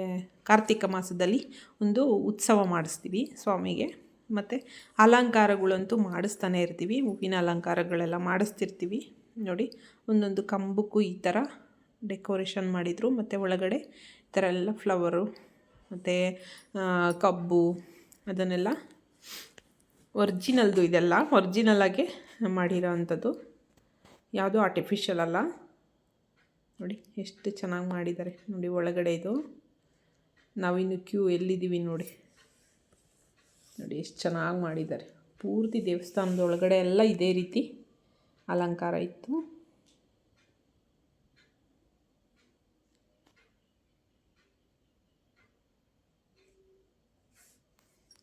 ಕಾರ್ತಿಕ ಮಾಸದಲ್ಲಿ ಒಂದು ಉತ್ಸವ ಮಾಡಿಸ್ತೀವಿ ಸ್ವಾಮಿಗೆ. ಮತ್ತು ಅಲಂಕಾರಗಳಂತೂ ಮಾಡಿಸ್ತಾನೆ ಇರ್ತೀವಿ. ಹೂವಿನ ಅಲಂಕಾರಗಳೆಲ್ಲ ಮಾಡಿಸ್ತಿರ್ತೀವಿ. ನೋಡಿ ಒಂದೊಂದು ಕಂಬಕ್ಕೂ ಈ ಥರ ಡೆಕೋರೇಷನ್ ಮಾಡಿದರು. ಮತ್ತು ಒಳಗಡೆ ಈ ಥರ ಎಲ್ಲ ಫ್ಲವರು, ಮತ್ತು ಕಬ್ಬು, ಅದನ್ನೆಲ್ಲ ಒರ್ಜಿನಲ್ದು ಇದೆಲ್ಲ ಒರ್ಜಿನಲಾಗೆ ಮಾಡಿರೋ ಅಂಥದ್ದು. ಯಾವುದೂ ಆರ್ಟಿಫಿಷಿಯಲ್ ಅಲ್ಲ. ನೋಡಿ, ಎಷ್ಟು ಚೆನ್ನಾಗಿ ಮಾಡಿದ್ದಾರೆ. ನೋಡಿ, ಒಳಗಡೆ ಇದು. ನಾವಿನ್ನು ಕ್ಯೂ ಎಲ್ಲಿದ್ದೀವಿ ನೋಡಿ. ನೋಡಿ, ಎಷ್ಟು ಚೆನ್ನಾಗಿ ಮಾಡಿದ್ದಾರೆ. ಪೂರ್ತಿ ದೇವಸ್ಥಾನದ ಒಳಗಡೆ ಎಲ್ಲ ಇದೇ ರೀತಿ ಅಲಂಕಾರ ಇತ್ತು.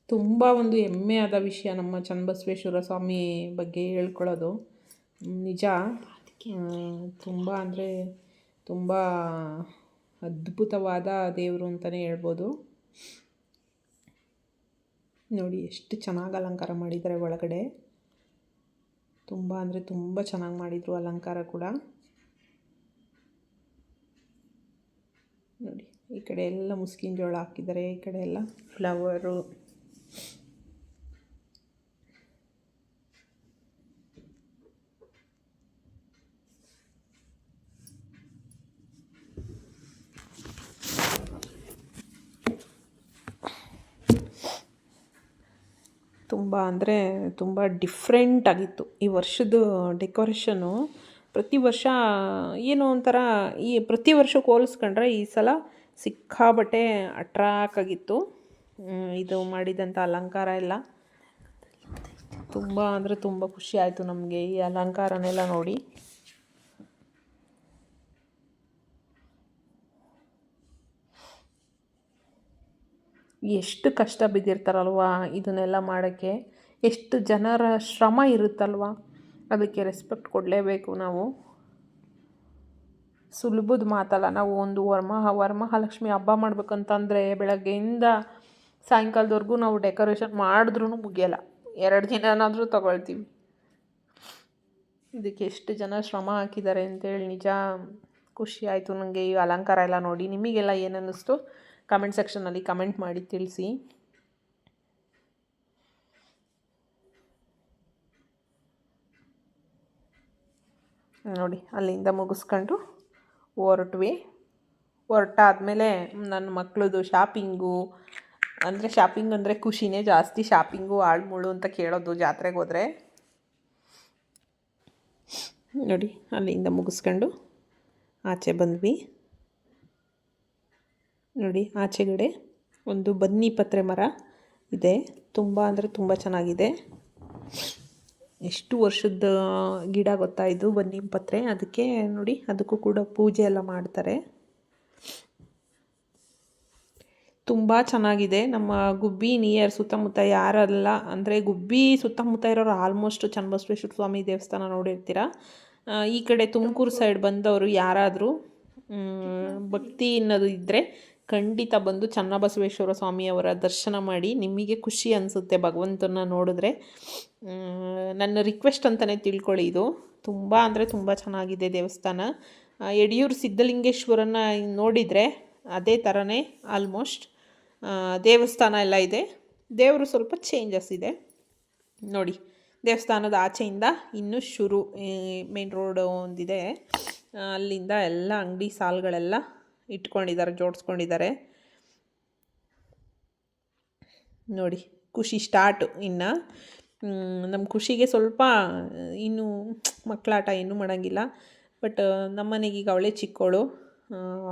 ತುಂಬ ಒಂದು ಹೆಮ್ಮೆಯಾದ ವಿಷಯ ನಮ್ಮ ಚನ್ನಬಸವೇಶ್ವರ ಸ್ವಾಮಿ ಬಗ್ಗೆ ಹೇಳ್ಕೊಳ್ಳೋದು. ನಿಜ. ತುಂಬ ಅಂದರೆ ತುಂಬ ಅದ್ಭುತವಾದ ದೇವರು ಅಂತಲೇ ಹೇಳ್ಬೋದು. ನೋಡಿ ಎಷ್ಟು ಚೆನ್ನಾಗಿ ಅಲಂಕಾರ ಮಾಡಿದ್ದಾರೆ ಒಳಗಡೆ. ತುಂಬ ಅಂದರೆ ತುಂಬ ಚೆನ್ನಾಗಿ ಮಾಡಿದರು ಅಲಂಕಾರ ಕೂಡ. ನೋಡಿ ಈ ಕಡೆ ಎಲ್ಲ ಮುಸ್ಕಿನ ಜೋಳ ಹಾಕಿದ್ದಾರೆ ಈ ಕಡೆ ಎಲ್ಲ ಫ್ಲವರು ತುಂಬ ಅಂದರೆ ತುಂಬ ಡಿಫ್ರೆಂಟ್ ಆಗಿತ್ತು. ಈ ವರ್ಷದ ಡೆಕೋರೇಷನು ಪ್ರತಿ ವರ್ಷ ಏನೋ ಒಂಥರ ಈ ಪ್ರತಿ ವರ್ಷಕ್ಕೆ ಹೋಲಿಸ್ಕೊಂಡ್ರೆ ಈ ಸಲ ಸಿಕ್ಕಾಬಟ್ಟೆ ಅಟ್ರಾಕ್ ಆಗಿತ್ತು. ಇದು ಮಾಡಿದಂಥ ಅಲಂಕಾರ ಎಲ್ಲ ತುಂಬ ಅಂದರೆ ತುಂಬ ಖುಷಿ ಆಯಿತು ನಮಗೆ ಈ ಅಲಂಕಾರನೆಲ್ಲ ನೋಡಿ. ಎಷ್ಟು ಕಷ್ಟ ಬಿದ್ದಿರ್ತಾರಲ್ವ ಇದನ್ನೆಲ್ಲ ಮಾಡೋಕ್ಕೆ. ಎಷ್ಟು ಜನರ ಶ್ರಮ ಇರುತ್ತಲ್ವ. ಅದಕ್ಕೆ ರೆಸ್ಪೆಕ್ಟ್ ಕೊಡಲೇಬೇಕು ನಾವು. ಸುಲಭದ ಮಾತಲ್ಲ, ನಾವು ಒಂದು ವರ್ಮ, ವರಮಹಾಲಕ್ಷ್ಮಿ ಹಬ್ಬ ಮಾಡ್ಬೇಕಂತಂದರೆ ಬೆಳಗ್ಗೆಯಿಂದ ಸಾಯಂಕಾಲದವರೆಗೂ ನಾವು ಡೆಕೋರೇಷನ್ ಮಾಡಿದ್ರೂ ಮುಗಿಯಲ್ಲ. ಎರಡು ದಿನನಾದರೂ ತಗೊಳ್ತೀವಿ. ಇದಕ್ಕೆ ಎಷ್ಟು ಜನ ಶ್ರಮ ಹಾಕಿದ್ದಾರೆ ಅಂತೇಳಿ ನಿಜ ಖುಷಿ ಆಯಿತು ನನಗೆ ಈ ಅಲಂಕಾರ ಎಲ್ಲ ನೋಡಿ. ನಿಮಗೆಲ್ಲ ಏನನ್ನಿಸ್ತು ಕಮೆಂಟ್ ಸೆಕ್ಷನಲ್ಲಿ ಕಮೆಂಟ್ ಮಾಡಿ ತಿಳಿಸಿ. ನೋಡಿ, ಅಲ್ಲಿಂದ ಮುಗಿಸ್ಕೊಂಡು ಹೊರಟ್ವಿ. ಹೊರಟಾದಮೇಲೆ ನನ್ನ ಮಕ್ಕಳದು ಶಾಪಿಂಗು ಅಂದರೆ ಶಾಪಿಂಗ್ ಅಂದರೆ ಖುಷಿನೇ ಜಾಸ್ತಿ. ಶಾಪಿಂಗು ಆಳ್ಮುಳು ಅಂತ ಕೇಳೋದು ಜಾತ್ರೆಗೆ ಹೋದರೆ. ನೋಡಿ, ಅಲ್ಲಿಂದ ಮುಗಿಸ್ಕೊಂಡು ಆಚೆ ಬಂದ್ವಿ. ನೋಡಿ, ಆಚೆಗಡೆ ಒಂದು ಬನ್ನಿ ಪತ್ರೆ ಮರ ಇದೆ. ತುಂಬ ಅಂದರೆ ತುಂಬ ಚೆನ್ನಾಗಿದೆ. ಎಷ್ಟು ವರ್ಷದ ಗಿಡ ಗೊತ್ತಾ ಇದು ಬನ್ನಿ ಪತ್ರೆ? ಅದಕ್ಕೆ ನೋಡಿ, ಅದಕ್ಕೂ ಕೂಡ ಪೂಜೆ ಎಲ್ಲ ಮಾಡ್ತಾರೆ. ತುಂಬ ಚೆನ್ನಾಗಿದೆ. ನಮ್ಮ ಗುಬ್ಬಿ ನಿಯರ್ ಸುತ್ತಮುತ್ತ ಯಾರಲ್ಲ ಅಂದರೆ ಗುಬ್ಬಿ ಸುತ್ತಮುತ್ತ ಇರೋರು ಆಲ್ಮೋಸ್ಟ್ ಚನ್ನಬಸವೇಶ್ವರ ಸ್ವಾಮಿ ದೇವಸ್ಥಾನ ನೋಡಿರ್ತೀರ? ಈ ಕಡೆ ತುಮಕೂರು ಸೈಡ್ ಬಂದವರು ಯಾರಾದರೂ ಭಕ್ತಿ ಅನ್ನೋದು ಇದ್ದರೆ ಖಂಡಿತ ಬಂದು ಚನ್ನಬಸವೇಶ್ವರ ಸ್ವಾಮಿಯವರ ದರ್ಶನ ಮಾಡಿ ನಿಮಗೆ ಖುಷಿ ಅನಿಸುತ್ತೆ ಭಗವಂತನ ನೋಡಿದ್ರೆ. ನನ್ನ ರಿಕ್ವೆಸ್ಟ್ ಅಂತಲೇ ತಿಳ್ಕೊಳ್ಳಿ ಇದು. ತುಂಬ ಅಂದರೆ ತುಂಬ ಚೆನ್ನಾಗಿದೆ ದೇವಸ್ಥಾನ. ಯಡಿಯೂರು ಸಿದ್ಧಲಿಂಗೇಶ್ವರನ ನೋಡಿದರೆ ಅದೇ ಥರನೇ ಆಲ್ಮೋಸ್ಟ್ ದೇವಸ್ಥಾನ ಎಲ್ಲ ಇದೆ. ದೇವರು ಸ್ವಲ್ಪ ಚೇಂಜಸ್ ಇದೆ. ನೋಡಿ, ದೇವಸ್ಥಾನದ ಆಚೆಯಿಂದ ಇನ್ನೂ ಶುರು ಮೇನ್ ರೋಡ್ ಒಂದಿದೆ. ಅಲ್ಲಿಂದ ಎಲ್ಲ ಅಂಗಡಿ ಸಾಲುಗಳೆಲ್ಲ ಇಟ್ಕೊಂಡಿದ್ದಾರೆ, ಜೋಡಿಸ್ಕೊಂಡಿದ್ದಾರೆ. ನೋಡಿ, ಖುಷಿ ಸ್ಟಾರ್ಟು ಇನ್ನು. ನಮ್ಮ ಖುಷಿಗೆ ಸ್ವಲ್ಪ ಇನ್ನೂ ಮಕ್ಕಳಾಟ ಏನೂ ಮಾಡೋಂಗಿಲ್ಲ. ಬಟ್ ನಮ್ಮನೆಗೆ ಈಗ ಅವಳೇ ಚಿಕ್ಕವಳು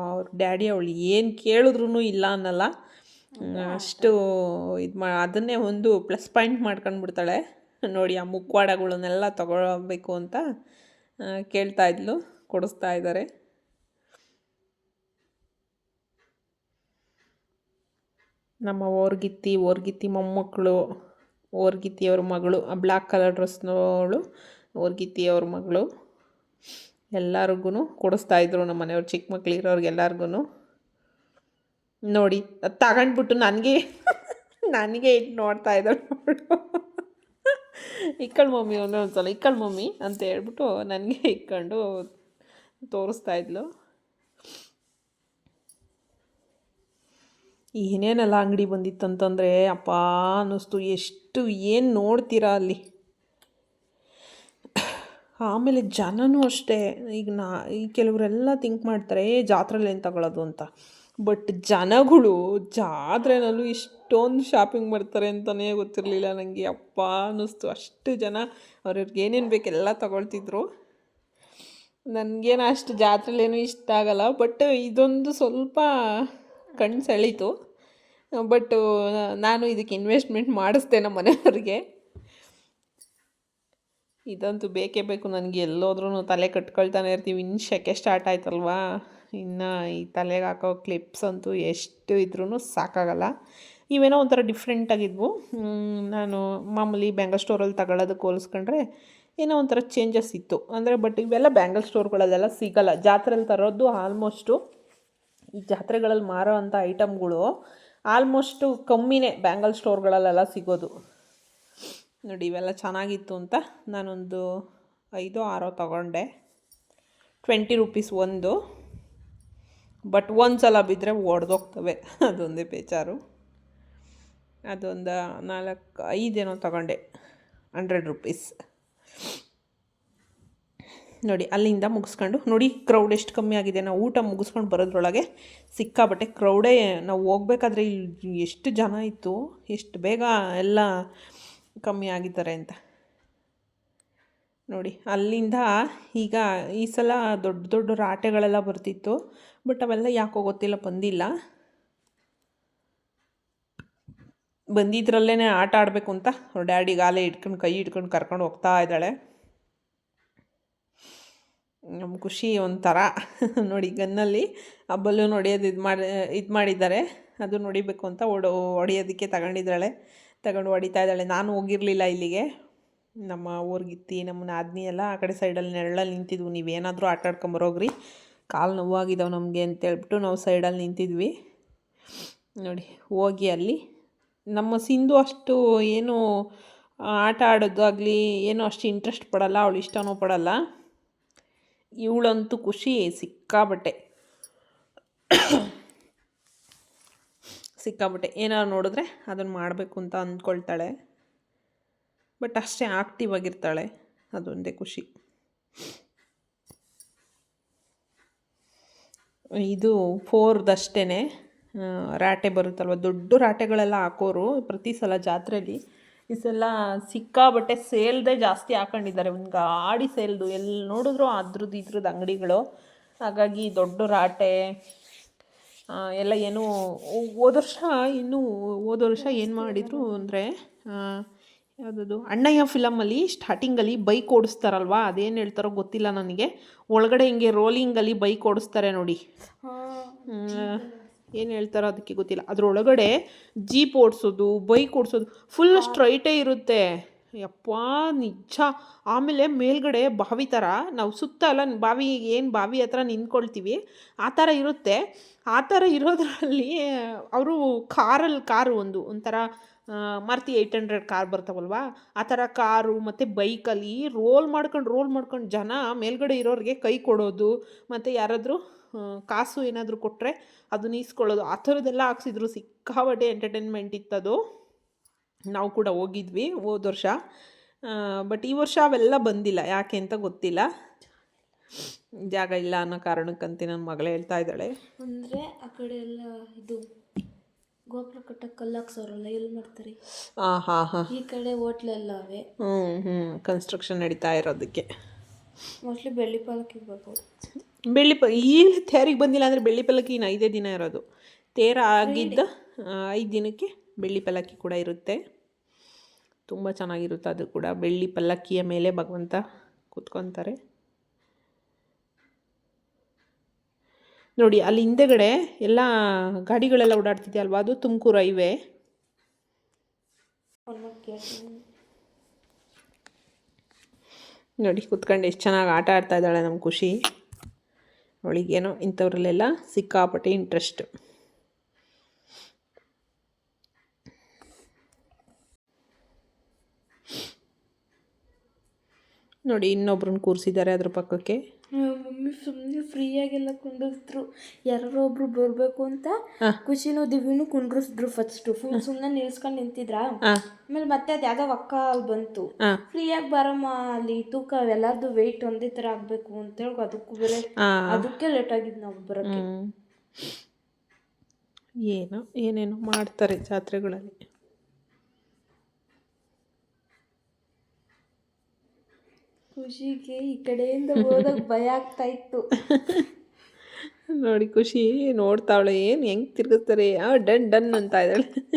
ಅವ್ರ ಡ್ಯಾಡಿ ಅವಳು ಏನು ಕೇಳಿದ್ರೂ ಇಲ್ಲ ಅನ್ನಲ್ಲ. ಅಷ್ಟು ಇದು ಮಾ, ಅದನ್ನೇ ಒಂದು ಪ್ಲಸ್ ಪಾಯಿಂಟ್ ಮಾಡ್ಕೊಂಡ್ಬಿಡ್ತಾಳೆ ನೋಡಿ, ಆ ಮುಕ್ವಾಡಗಳನ್ನೆಲ್ಲ ತಗೊಳ್ಬೇಕು ಅಂತ ಕೇಳ್ತಾ ಇದ್ಲು, ಕೊಡಿಸ್ತಾ ಇದ್ದಾರೆ. ನಮ್ಮ ಓರ್ಗಿತ್ತಿ ಓರ್ಗಿತ್ತಿ ಮೊಮ್ಮಕ್ಕಳು, ಓರ್ಗಿತ್ತಿಯವ್ರ ಮಗಳು, ಆ ಬ್ಲ್ಯಾಕ್ ಕಲರ್ ಡ್ರೆಸ್ನವಳು, ಓರ್ಗಿತ್ತಿಯವ್ರ ಮಗಳು ಎಲ್ಲರಿಗೂ ಕೊಡಿಸ್ತಾ ಇದ್ರು ನಮ್ಮ ಮನೆಯವ್ರು, ಚಿಕ್ಕ ಮಕ್ಳು ಇರೋರ್ಗೆ ಎಲ್ಲರಿಗೂ ನೋಡಿ, ಅದು ತಗೊಂಡ್ಬಿಟ್ಟು ನನಗೆ ನನಗೆ ಇಟ್ಟು ನೋಡ್ತಾ ಇದ್ದಾಳೆ ಇಕ್ಕಳ ಮಮ್ಮಿ ಒಂದೊಂದು ಸಲ ಇಕ್ಕಳ ಮಮ್ಮಿ ಅಂತ ಹೇಳ್ಬಿಟ್ಟು ನನಗೆ ಇಕ್ಕೊಂಡು ತೋರಿಸ್ತಾ ಇದ್ಲು. ಏನೇನೆಲ್ಲ ಅಂಗಡಿ ಬಂದಿತ್ತಂತಂದರೆ ಅಪ್ಪ ಅನ್ನಿಸ್ತು. ಎಷ್ಟು ಏನು ನೋಡ್ತೀರಾ ಅಲ್ಲಿ? ಆಮೇಲೆ ಜನನೂ ಅಷ್ಟೇ. ಈಗ ನಾ ಈ ಕೆಲವರೆಲ್ಲ ಥಿಂಕ್ ಮಾಡ್ತಾರೆ "ಏ, ಜಾತ್ರೆಲಿ ಏನು ತಗೊಳ್ಳೋದು ಅಂತ. ಬಟ್ ಜನಗಳು ಜಾತ್ರೆನಲ್ಲೂ ಇಷ್ಟೊಂದು ಶಾಪಿಂಗ್ ಮಾಡ್ತಾರೆ ಅಂತಲೇ ಗೊತ್ತಿರಲಿಲ್ಲ ನನಗೆ ಅಪ್ಪ ಅನ್ನಿಸ್ತು. ಅಷ್ಟು ಜನ ಅವ್ರವ್ರಿಗೆ ಏನೇನು ಬೇಕೆಲ್ಲ ತಗೊಳ್ತಿದ್ರು. ನನಗೇನು ಅಷ್ಟು ಜಾತ್ರೆಲೇನು ಇಷ್ಟ ಆಗಲ್ಲ. ಬಟ್ ಇದೊಂದು ಸ್ವಲ್ಪ ಕಣ್ಣು ಸೆಳೀತು ಬಟ್ ನಾನು ಇದಕ್ಕೆ ಇನ್ವೆಸ್ಟ್ಮೆಂಟ್ ಮಾಡಿಸ್ದೆ ನಮ್ಮ ಮನೆಯವ್ರಿಗೆ. ಇದಂತೂ ಬೇಕೇ ಬೇಕು ನನಗೆ. ಎಲ್ಲೋದ್ರೂ ತಲೆ ಕಟ್ಕೊಳ್ತಾನೆ ಇರ್ತೀವಿ. ಇನ್ನು ಸೆಕೆ ಸ್ಟಾರ್ಟ್ ಆಯ್ತಲ್ವಾ? ಇನ್ನು ಈ ತಲೆಗೆ ಹಾಕೋ ಕ್ಲಿಪ್ಸ್ ಅಂತೂ ಎಷ್ಟು ಇದ್ರೂ ಸಾಕಾಗಲ್ಲ. ಇವೇನೋ ಒಂಥರ ಡಿಫ್ರೆಂಟಾಗಿದ್ವು ನಾನು ಮಾಮೂಲಿ ಬ್ಯಾಂಗಲ್ ಸ್ಟೋರಲ್ಲಿ ತಗೊಳ್ಳೋದಕ್ಕೆ ಹೋಲಿಸ್ಕೊಂಡ್ರೆ ಏನೋ ಒಂಥರ ಚೇಂಜಸ್ ಇತ್ತು. ಅಂದರೆ ಬಟ್ ಇವೆಲ್ಲ ಬ್ಯಾಂಗಲ್ ಸ್ಟೋರ್ಗಳಲ್ಲೆಲ್ಲ ಸಿಗಲ್ಲ. ಜಾತ್ರೆಯಲ್ಲಿ ತರೋದು ಆಲ್ಮೋಸ್ಟು ಈ ಜಾತ್ರೆಗಳಲ್ಲಿ ಮಾರೋ ಅಂಥ ಐಟಮ್ಗಳು ಆಲ್ಮೋಸ್ಟು ಕಮ್ಮಿನೇ ಬ್ಯಾಂಗಲ್ ಸ್ಟೋರ್ಗಳಲ್ಲೆಲ್ಲ ಸಿಗೋದು. ನೋಡಿ, ಇವೆಲ್ಲ ಚೆನ್ನಾಗಿತ್ತು ಅಂತ ನಾನೊಂದು ಐದು ಆರೋ ತಗೊಂಡೆ. ಟ್ವೆಂಟಿ ರುಪೀಸ್ ಒಂದು. ಬಟ್ ಒಂದು ಸಲ ಬಿದ್ದರೆ ಒಡೆದೋಗ್ತವೆ. ಅದೊಂದೇ ಬೇಜಾರು. ಅದೊಂದು ನಾಲ್ಕು ಐದೇನೋ ತಗೊಂಡೆ. Hundred rupees. ನೋಡಿ, ಅಲ್ಲಿಂದ ಮುಗಿಸ್ಕೊಂಡು, ನೋಡಿ ಕ್ರೌಡ್ ಎಷ್ಟು ಕಮ್ಮಿ ಆಗಿದೆ. ನಾವು ಊಟ ಮುಗಿಸ್ಕೊಂಡು ಬರೋದ್ರೊಳಗೆ ಸಿಕ್ಕಾಬಟ್ಟೆ ಕ್ರೌಡೇ ನಾವು ಹೋಗ್ಬೇಕಾದ್ರೆ ಇಲ್ಲಿ ಎಷ್ಟು ಜನ ಇತ್ತು, ಎಷ್ಟು ಬೇಗ ಎಲ್ಲ ಕಮ್ಮಿ ಆಗಿದ್ದಾರೆ ಅಂತ. ನೋಡಿ, ಅಲ್ಲಿಂದ ಈಗ ಈ ಸಲ ದೊಡ್ಡ ದೊಡ್ಡ ರಾಟೆಗಳೆಲ್ಲ ಬರ್ತಿತ್ತು, ಬಟ್ ಅವೆಲ್ಲ ಯಾಕೋ ಗೊತ್ತಿಲ್ಲ, ಬಂದಿಲ್ಲ. ಬಂದಿದ್ರಲ್ಲೇ ಆಟ ಆಡಬೇಕು ಅಂತ ಅವ್ರ ಡ್ಯಾಡಿ ಗಾಲೆ ಇಟ್ಕೊಂಡು ಕೈ ಇಟ್ಕೊಂಡು ಕರ್ಕೊಂಡು ಹೋಗ್ತಾ ಇದ್ದಾಳೆ. ನಮ್ಮ ಖುಷಿ ಒಂಥರ. <laughs> ನೋಡಿ ಗನ್ನಲ್ಲಿ ಆ ಬಲೂನ್ ಹೊಡೆಯೋದು ಇದು ಮಾಡಿ, ಇದು ಮಾಡಿದ್ದಾರೆ. ಅದು ನೋಡಿಬೇಕು ಅಂತ ಓಡೋ, ಹೊಡೆಯೋದಕ್ಕೆ ತಗೊಂಡಿದ್ದಾಳೆ. ತಗೊಂಡು ಹೊಡಿತಾ ಇದ್ದಾಳೆ. ನಾನು ಹೋಗಿರಲಿಲ್ಲ ಇಲ್ಲಿಗೆ. ನಮ್ಮ ಊರ್ಗಿತ್ತಿ, ನಮ್ಮ ನಾದಿನಿ ಎಲ್ಲ ಆ ಕಡೆ ಸೈಡಲ್ಲಿ ನೆರಳಲ್ಲಿ ನಿಂತಿದ್ವು. ನೀವೇನಾದರೂ ಆಟ ಆಡ್ಕೊಂಬರೋಗ್ರಿ ಕಾಲು ನೋವಾಗಿದ್ದಾವೆ ನಮಗೆ ಅಂತೇಳ್ಬಿಟ್ಟು ನಾವು ಸೈಡಲ್ಲಿ ನಿಂತಿದ್ವಿ. ನೋಡಿ, ಹೋಗಿ ಅಲ್ಲಿ. ನಮ್ಮ ಸಿಂಧು ಅಷ್ಟು ಏನು, ಆಟ ಆಡೋದು ಆಗಲಿ ಏನೂ ಅಷ್ಟು ಇಂಟ್ರೆಸ್ಟ್ ಪಡಲ್ಲ. ಅವಳು ಇಷ್ಟನೂ ಪಡಲ್ಲ. ಇವಳಂತೂ ಖುಷಿ ಸಿಕ್ಕಾಬಟ್ಟೆ ಸಿಕ್ಕಾಬಟ್ಟೆ ಏನಾರು ನೋಡಿದ್ರೆ ಅದನ್ನು ಮಾಡಬೇಕು ಅಂತ ಅಂದ್ಕೊಳ್ತಾಳೆ. ಬಟ್ ಅಷ್ಟೇ ಆಕ್ಟಿವ್ ಆಗಿರ್ತಾಳೆ. ಅದೊಂದೇ ಖುಷಿ. ಇದು ಫೋರ್ದಷ್ಟೇ ರಾಟೆ ಬರುತ್ತಲ್ವ? ದೊಡ್ಡ ರಾಟೆಗಳೆಲ್ಲ ಹಾಕೋರು ಪ್ರತಿ ಸಲ ಜಾತ್ರೆಯಲ್ಲಿ ಈ ಸಲ ಸಿಕ್ಕಾಬಟ್ಟೆ ಸೇಲ್ದೇ ಜಾಸ್ತಿ ಹಾಕೊಂಡಿದ್ದಾರೆ. ಒಂದು ಗಾಡಿ ಸೇಲ್ದು ಎಲ್ಲಿ ನೋಡಿದ್ರು ಅದ್ರದ್ದು ಇದ್ರದ್ದು ಅಂಗಡಿಗಳು. ಹಾಗಾಗಿ ದೊಡ್ಡ ರಾಟೆ ಎಲ್ಲ ಏನು ಹೋದ ವರ್ಷ ಇನ್ನೂ ಹೋದ ವರ್ಷ ಏನು ಮಾಡಿದರು ಅಂದರೆ ಯಾವುದದು ಅಣ್ಣಯ್ಯ ಫಿಲಮಲ್ಲಿ ಸ್ಟಾರ್ಟಿಂಗಲ್ಲಿ ಬೈಕ್ ಓಡಿಸ್ತಾರಲ್ವಾ ಅದೇನು ಹೇಳ್ತಾರೋ ಗೊತ್ತಿಲ್ಲ ನನಗೆ. ಒಳಗಡೆ ಹಿಂಗೆ ರೋಲಿಂಗಲ್ಲಿ ಬೈಕ್ ಓಡಿಸ್ತಾರೆ ನೋಡಿ. ಏನು ಹೇಳ್ತಾರೋ ಅದಕ್ಕೆ ಗೊತ್ತಿಲ್ಲ. ಅದರೊಳಗಡೆ ಜೀಪ್ ಓಡಿಸೋದು ಬೈಕ್ ಓಡಿಸೋದು ಫುಲ್ ಸ್ಟ್ರೈಟೇ ಇರುತ್ತೆ. ಯಪ್ಪ ನಿಜ. ಆಮೇಲೆ ಮೇಲ್ಗಡೆ ಬಾವಿ ಥರ ನಾವು ಸುತ್ತ ಅಲ್ಲ ಬಾವಿ ಏನು ಬಾವಿ ಹತ್ರ ನಿಂತ್ಕೊಳ್ತೀವಿ ಆ ಥರ ಇರುತ್ತೆ. ಆ ಥರ ಇರೋದ್ರಲ್ಲಿ ಅವರು ಕಾರಲ್ಲಿ ಕಾರು ಒಂದು ಒಂಥರ ಮಾರ್ತಿ ಏಯ್ಟ್ ಹಂಡ್ರೆಡ್ ಕಾರ್ ಬರ್ತಾವಲ್ವಾ? ಆ ಥರ ಕಾರು ಮತ್ತು ಬೈಕಲ್ಲಿ ರೋಲ್ ಮಾಡ್ಕೊಂಡು ರೋಲ್ ಮಾಡ್ಕೊಂಡು ಜನ ಮೇಲ್ಗಡೆ ಇರೋರಿಗೆ ಕೈ ಕೊಡೋದು ಮತ್ತು ಯಾರಾದರೂ ಕಾಸು ಏನಾದರೂ ಕೊಟ್ಟರೆ ಅದನ್ನ ಈಸ್ಕೊಳ್ಳೋದು ಆ ಥರದ್ದೆಲ್ಲ ಹಾಕ್ಸಿದ್ರು. ಸಿಕ್ಕಾಪಟ್ಟೆ ಎಂಟರ್ಟೈನ್ಮೆಂಟ್ ಇತ್ತದು. ನಾವು ಕೂಡ ಹೋಗಿದ್ವಿ ಹೋದ ವರ್ಷ. ಬಟ್ ಈ ವರ್ಷ ಅವೆಲ್ಲ ಬಂದಿಲ್ಲ. ಯಾಕೆ ಅಂತ ಗೊತ್ತಿಲ್ಲ. ಜಾಗ ಇಲ್ಲ ಅನ್ನೋ ಕಾರಣಕ್ಕಂತೆ ನನ್ನ ಮಗಳೇ ಹೇಳ್ತಾ ಇದ್ದಾಳೆ. ಅಂದರೆ ಆ ಕಡೆ ಎಲ್ಲ ಇದು ಗೋಪುರ ಕಟ್ಟಕ್ಕೆ ಕಲ್ಲು ಹಾಕ್ಸೋರಲ್ಲ ಎಲ್ಲಿ ಮಾಡ್ತಾರೆ? ಹಾಂ ಹಾಂ ಹಾಂ. ಈ ಕಡೆ ಹೋಟ್ಲೆಲ್ಲವೇ ಹ್ಞೂ ಹ್ಞೂ ಕನ್ಸ್ಟ್ರಕ್ಷನ್ ನಡೀತಾ ಇರೋದಕ್ಕೆ. ಮೋಸ್ಟ್ಲಿ ಬೆಳ್ಳಿ ಪಾಲಕ್ ಇರ್ಬೇಕು ಬೆಳ್ಳಿ ಪ ಈಗ ತೇರಿಗೆ ಬಂದಿಲ್ಲ ಅಂದರೆ ಬೆಳ್ಳಿ ಪಲ್ಲಕ್ಕಿ ಇನ್ನು ಐದೇ ದಿನ ಇರೋದು. ತೇರ ಆಗಿದ್ದ ಐದು ದಿನಕ್ಕೆ ಬೆಳ್ಳಿ ಪಲ್ಲಕ್ಕಿ ಕೂಡ ಇರುತ್ತೆ. ತುಂಬ ಚೆನ್ನಾಗಿರುತ್ತೆ ಅದು ಕೂಡ. ಬೆಳ್ಳಿ ಪಲ್ಲಕ್ಕಿಯ ಮೇಲೆ ಭಗವಂತ ಕೂತ್ಕೊತಾರೆ. ನೋಡಿ ಅಲ್ಲಿ ಹಿಂದೆಗಡೆ ಎಲ್ಲ ಗಾಡಿಗಳೆಲ್ಲ ಓಡಾಡ್ತಿದೆಯಲ್ವಾ? ಅದು ತುಮಕೂರು ಹೈವೇ. ನೋಡಿ ಕುತ್ಕೊಂಡು ಎಷ್ಟು ಚೆನ್ನಾಗಿ ಆಟ ಆಡ್ತಾ ಇದ್ದಾಳೆ ನಮ್ಮ ಖುಷಿ. ಅವಳಿಗೇನೋ ಇಂಥವ್ರಲ್ಲೆಲ್ಲ ಸಿಕ್ಕಾಪಟ್ಟೆ ಇಂಟ್ರೆಸ್ಟ್ ನೋಡಿ ಇನ್ನೊಬ್ರನ್ನ ಕೂರಿಸಿದ್ದಾರೆ ಅದ್ರ ಪಕ್ಕಕ್ಕೆ. ಮಮ್ಮಿ ಸುಮ್ಮನೆ ಫ್ರೀಯಾಗೆಲ್ಲ ಕುಂಡಿಸಿದ್ರು ಯಾರೋ ಒಬ್ರು ಬರಬೇಕು ಅಂತ. ಖುಷಿನೂ ದಿವ್ಯನೂ ಕುಂಡ್ರಿಸಿದ್ರು ಫಸ್ಟು ಫುಲ್ ಸುಮ್ಮನೆ ನಿಲ್ಸ್ಕೊಂಡು ನಿಂತಿದ್ರ? ಆಮೇಲೆ ಮತ್ತೆ ಅದು ಯಾವ್ದೋ ಅಕ್ಕ ಅಲ್ಲಿ ಬಂತು ಫ್ರೀಯಾಗಿ ಬರಮ್ಮ ಅಲ್ಲಿ ತೂಕ ಎಲ್ಲಾರ್ದು ವೆಯ್ಟ್ ಒಂದೇ ಥರ ಆಗಬೇಕು ಅಂತೇಳಿ ಅದಕ್ಕೂ ಬೇರೆ ಅದಕ್ಕೆ ಲೇಟ್ ಆಗಿದ್ದು ನಾವು ಬರೋಕ್ಕೆ. ಏನೋ ಏನೇನೋ ಮಾಡ್ತಾರೆ ಜಾತ್ರೆಗಳಲ್ಲಿ. ಖುಷಿಗೆ ಈ ಕಡೆಯಿಂದ ಹೋದಾಗ ಭಯ ಆಗ್ತಾ ಇತ್ತು. ನೋಡಿ ಖುಷಿ ನೋಡ್ತಾವಳೆ, ಏನು ಹೆಂಗ್ ತಿರುಗಿಸ್ತಾರೆ? ಆ, ಡನ್ ಡನ್ ಅಂತ ಇದ್ದಾಳೆ.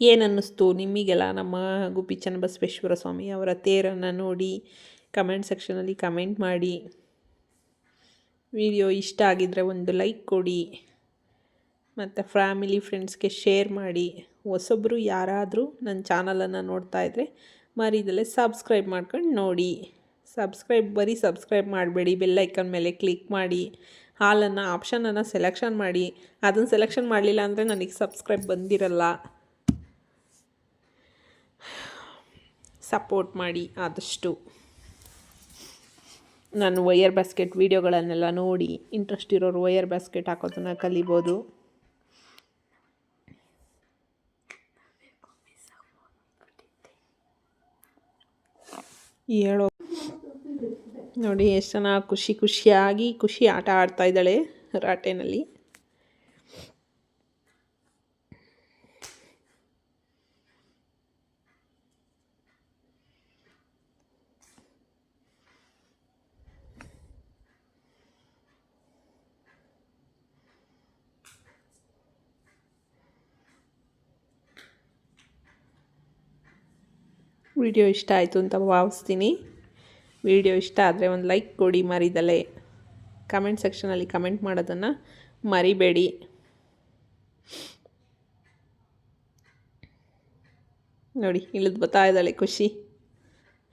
ಏನನ್ನಿಸ್ತು ನಿಮಗೆಲ್ಲ? ನಮ್ಮ ಗುಬ್ಬಿ ಚನ್ನಬಸವೇಶ್ವರ ಸ್ವಾಮಿ ಅವರ ತೇರನ್ನು ನೋಡಿ ಕಮೆಂಟ್ ಸೆಕ್ಷನಲ್ಲಿ ಕಮೆಂಟ್ ಮಾಡಿ. ವಿಡಿಯೋ ಇಷ್ಟ ಆಗಿದ್ದರೆ ಒಂದು ಲೈಕ್ ಕೊಡಿ. ಮತ್ತು ಫ್ಯಾಮಿಲಿ ಫ್ರೆಂಡ್ಸ್ಗೆ ಶೇರ್ ಮಾಡಿ ಹೊಸೊಬ್ಬರು ಯಾರಾದರೂ ನನ್ನ ಚಾನಲನ್ನು ನೋಡ್ತಾ ಇದ್ದರೆ ಮರಿದಲ್ಲೇ ಸಬ್ಸ್ಕ್ರೈಬ್ ಮಾಡ್ಕೊಂಡು ನೋಡಿ. ಸಬ್ಸ್ಕ್ರೈಬ್ ಬರೀ ಸಬ್ಸ್ಕ್ರೈಬ್ ಮಾಡಬೇಡಿ ಬೆಲ್ಲೈಕನ್ ಮೇಲೆ ಕ್ಲಿಕ್ ಮಾಡಿ, ಹಾಲನ್ನು, ಆಪ್ಷನನ್ನು ಸೆಲೆಕ್ಷನ್ ಮಾಡಿ. ಅದನ್ನು ಸೆಲೆಕ್ಷನ್ ಮಾಡಲಿಲ್ಲ ಅಂದರೆ ನನಗೆ ಸಬ್ಸ್ಕ್ರೈಬ್ ಬಂದಿರಲ್ಲ. ಸಪೋರ್ಟ್ ಮಾಡಿ ಆದಷ್ಟು. ನಾನು ವಯರ್ ಬ್ಯಾಸ್ಕೆಟ್ ವೀಡಿಯೋಗಳನ್ನೆಲ್ಲ ನೋಡಿ, ಇಂಟ್ರೆಸ್ಟ್ ಇರೋರು ವಯರ್ ಬ್ಯಾಸ್ಕೆಟ್ ಹಾಕೋದನ್ನು ಕಲಿಬೋದು. ಹೇಳೋ. ನೋಡಿ ಎಷ್ಟು ಚೆನ್ನಾಗಿ ಖುಷಿ ಖುಷಿಯಾಗಿ ಖುಷಿ ಆಟ ಆಡ್ತಾ ಇದ್ದಾಳೆ ರಾಟೆನಲ್ಲಿ. ವಿಡಿಯೋ ಇಷ್ಟ ಆಯಿತು ಅಂತ ಭಾವಿಸ್ತೀನಿ. ವಿಡಿಯೋ ಇಷ್ಟ ಆದರೆ ಒಂದು ಲೈಕ್ ಕೊಡಿ ಮರಿದಲೆ. ಕಮೆಂಟ್ ಸೆಕ್ಷನಲ್ಲಿ ಕಮೆಂಟ್ ಮಾಡೋದನ್ನು ಮರಿಬೇಡಿ. ನೋಡಿ, ಇಳಿದು ಬರ್ತಾ ಇದ್ದಾಳೆ ಖುಷಿ.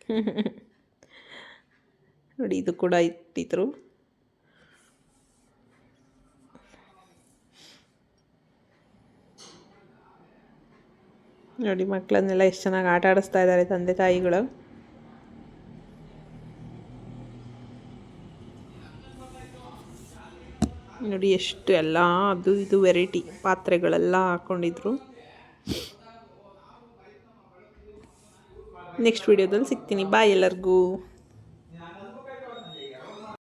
<laughs> ನೋಡಿ, ಇದು ಕೂಡ ಇಟ್ಟಿದ್ರು. ನೋಡಿ ಮಕ್ಕಳನ್ನೆಲ್ಲ ಎಷ್ಟು ಚೆನ್ನಾಗಿ ಆಟ ಆಡಿಸ್ತಾ ಇದ್ದಾರೆ ತಂದೆ ತಾಯಿಗಳು. ನೋಡಿ, ಎಷ್ಟು ಎಲ್ಲ ಅದು ಇದು ವೆರೈಟಿ ಪಾತ್ರೆಗಳೆಲ್ಲ ಹಾಕ್ಕೊಂಡಿದ್ರು ನೆಕ್ಸ್ಟ್ ವಿಡಿಯೋದಲ್ಲಿ ಸಿಗ್ತೀನಿ. ಬಾಯ್ ಎಲ್ಲರಿಗೂ.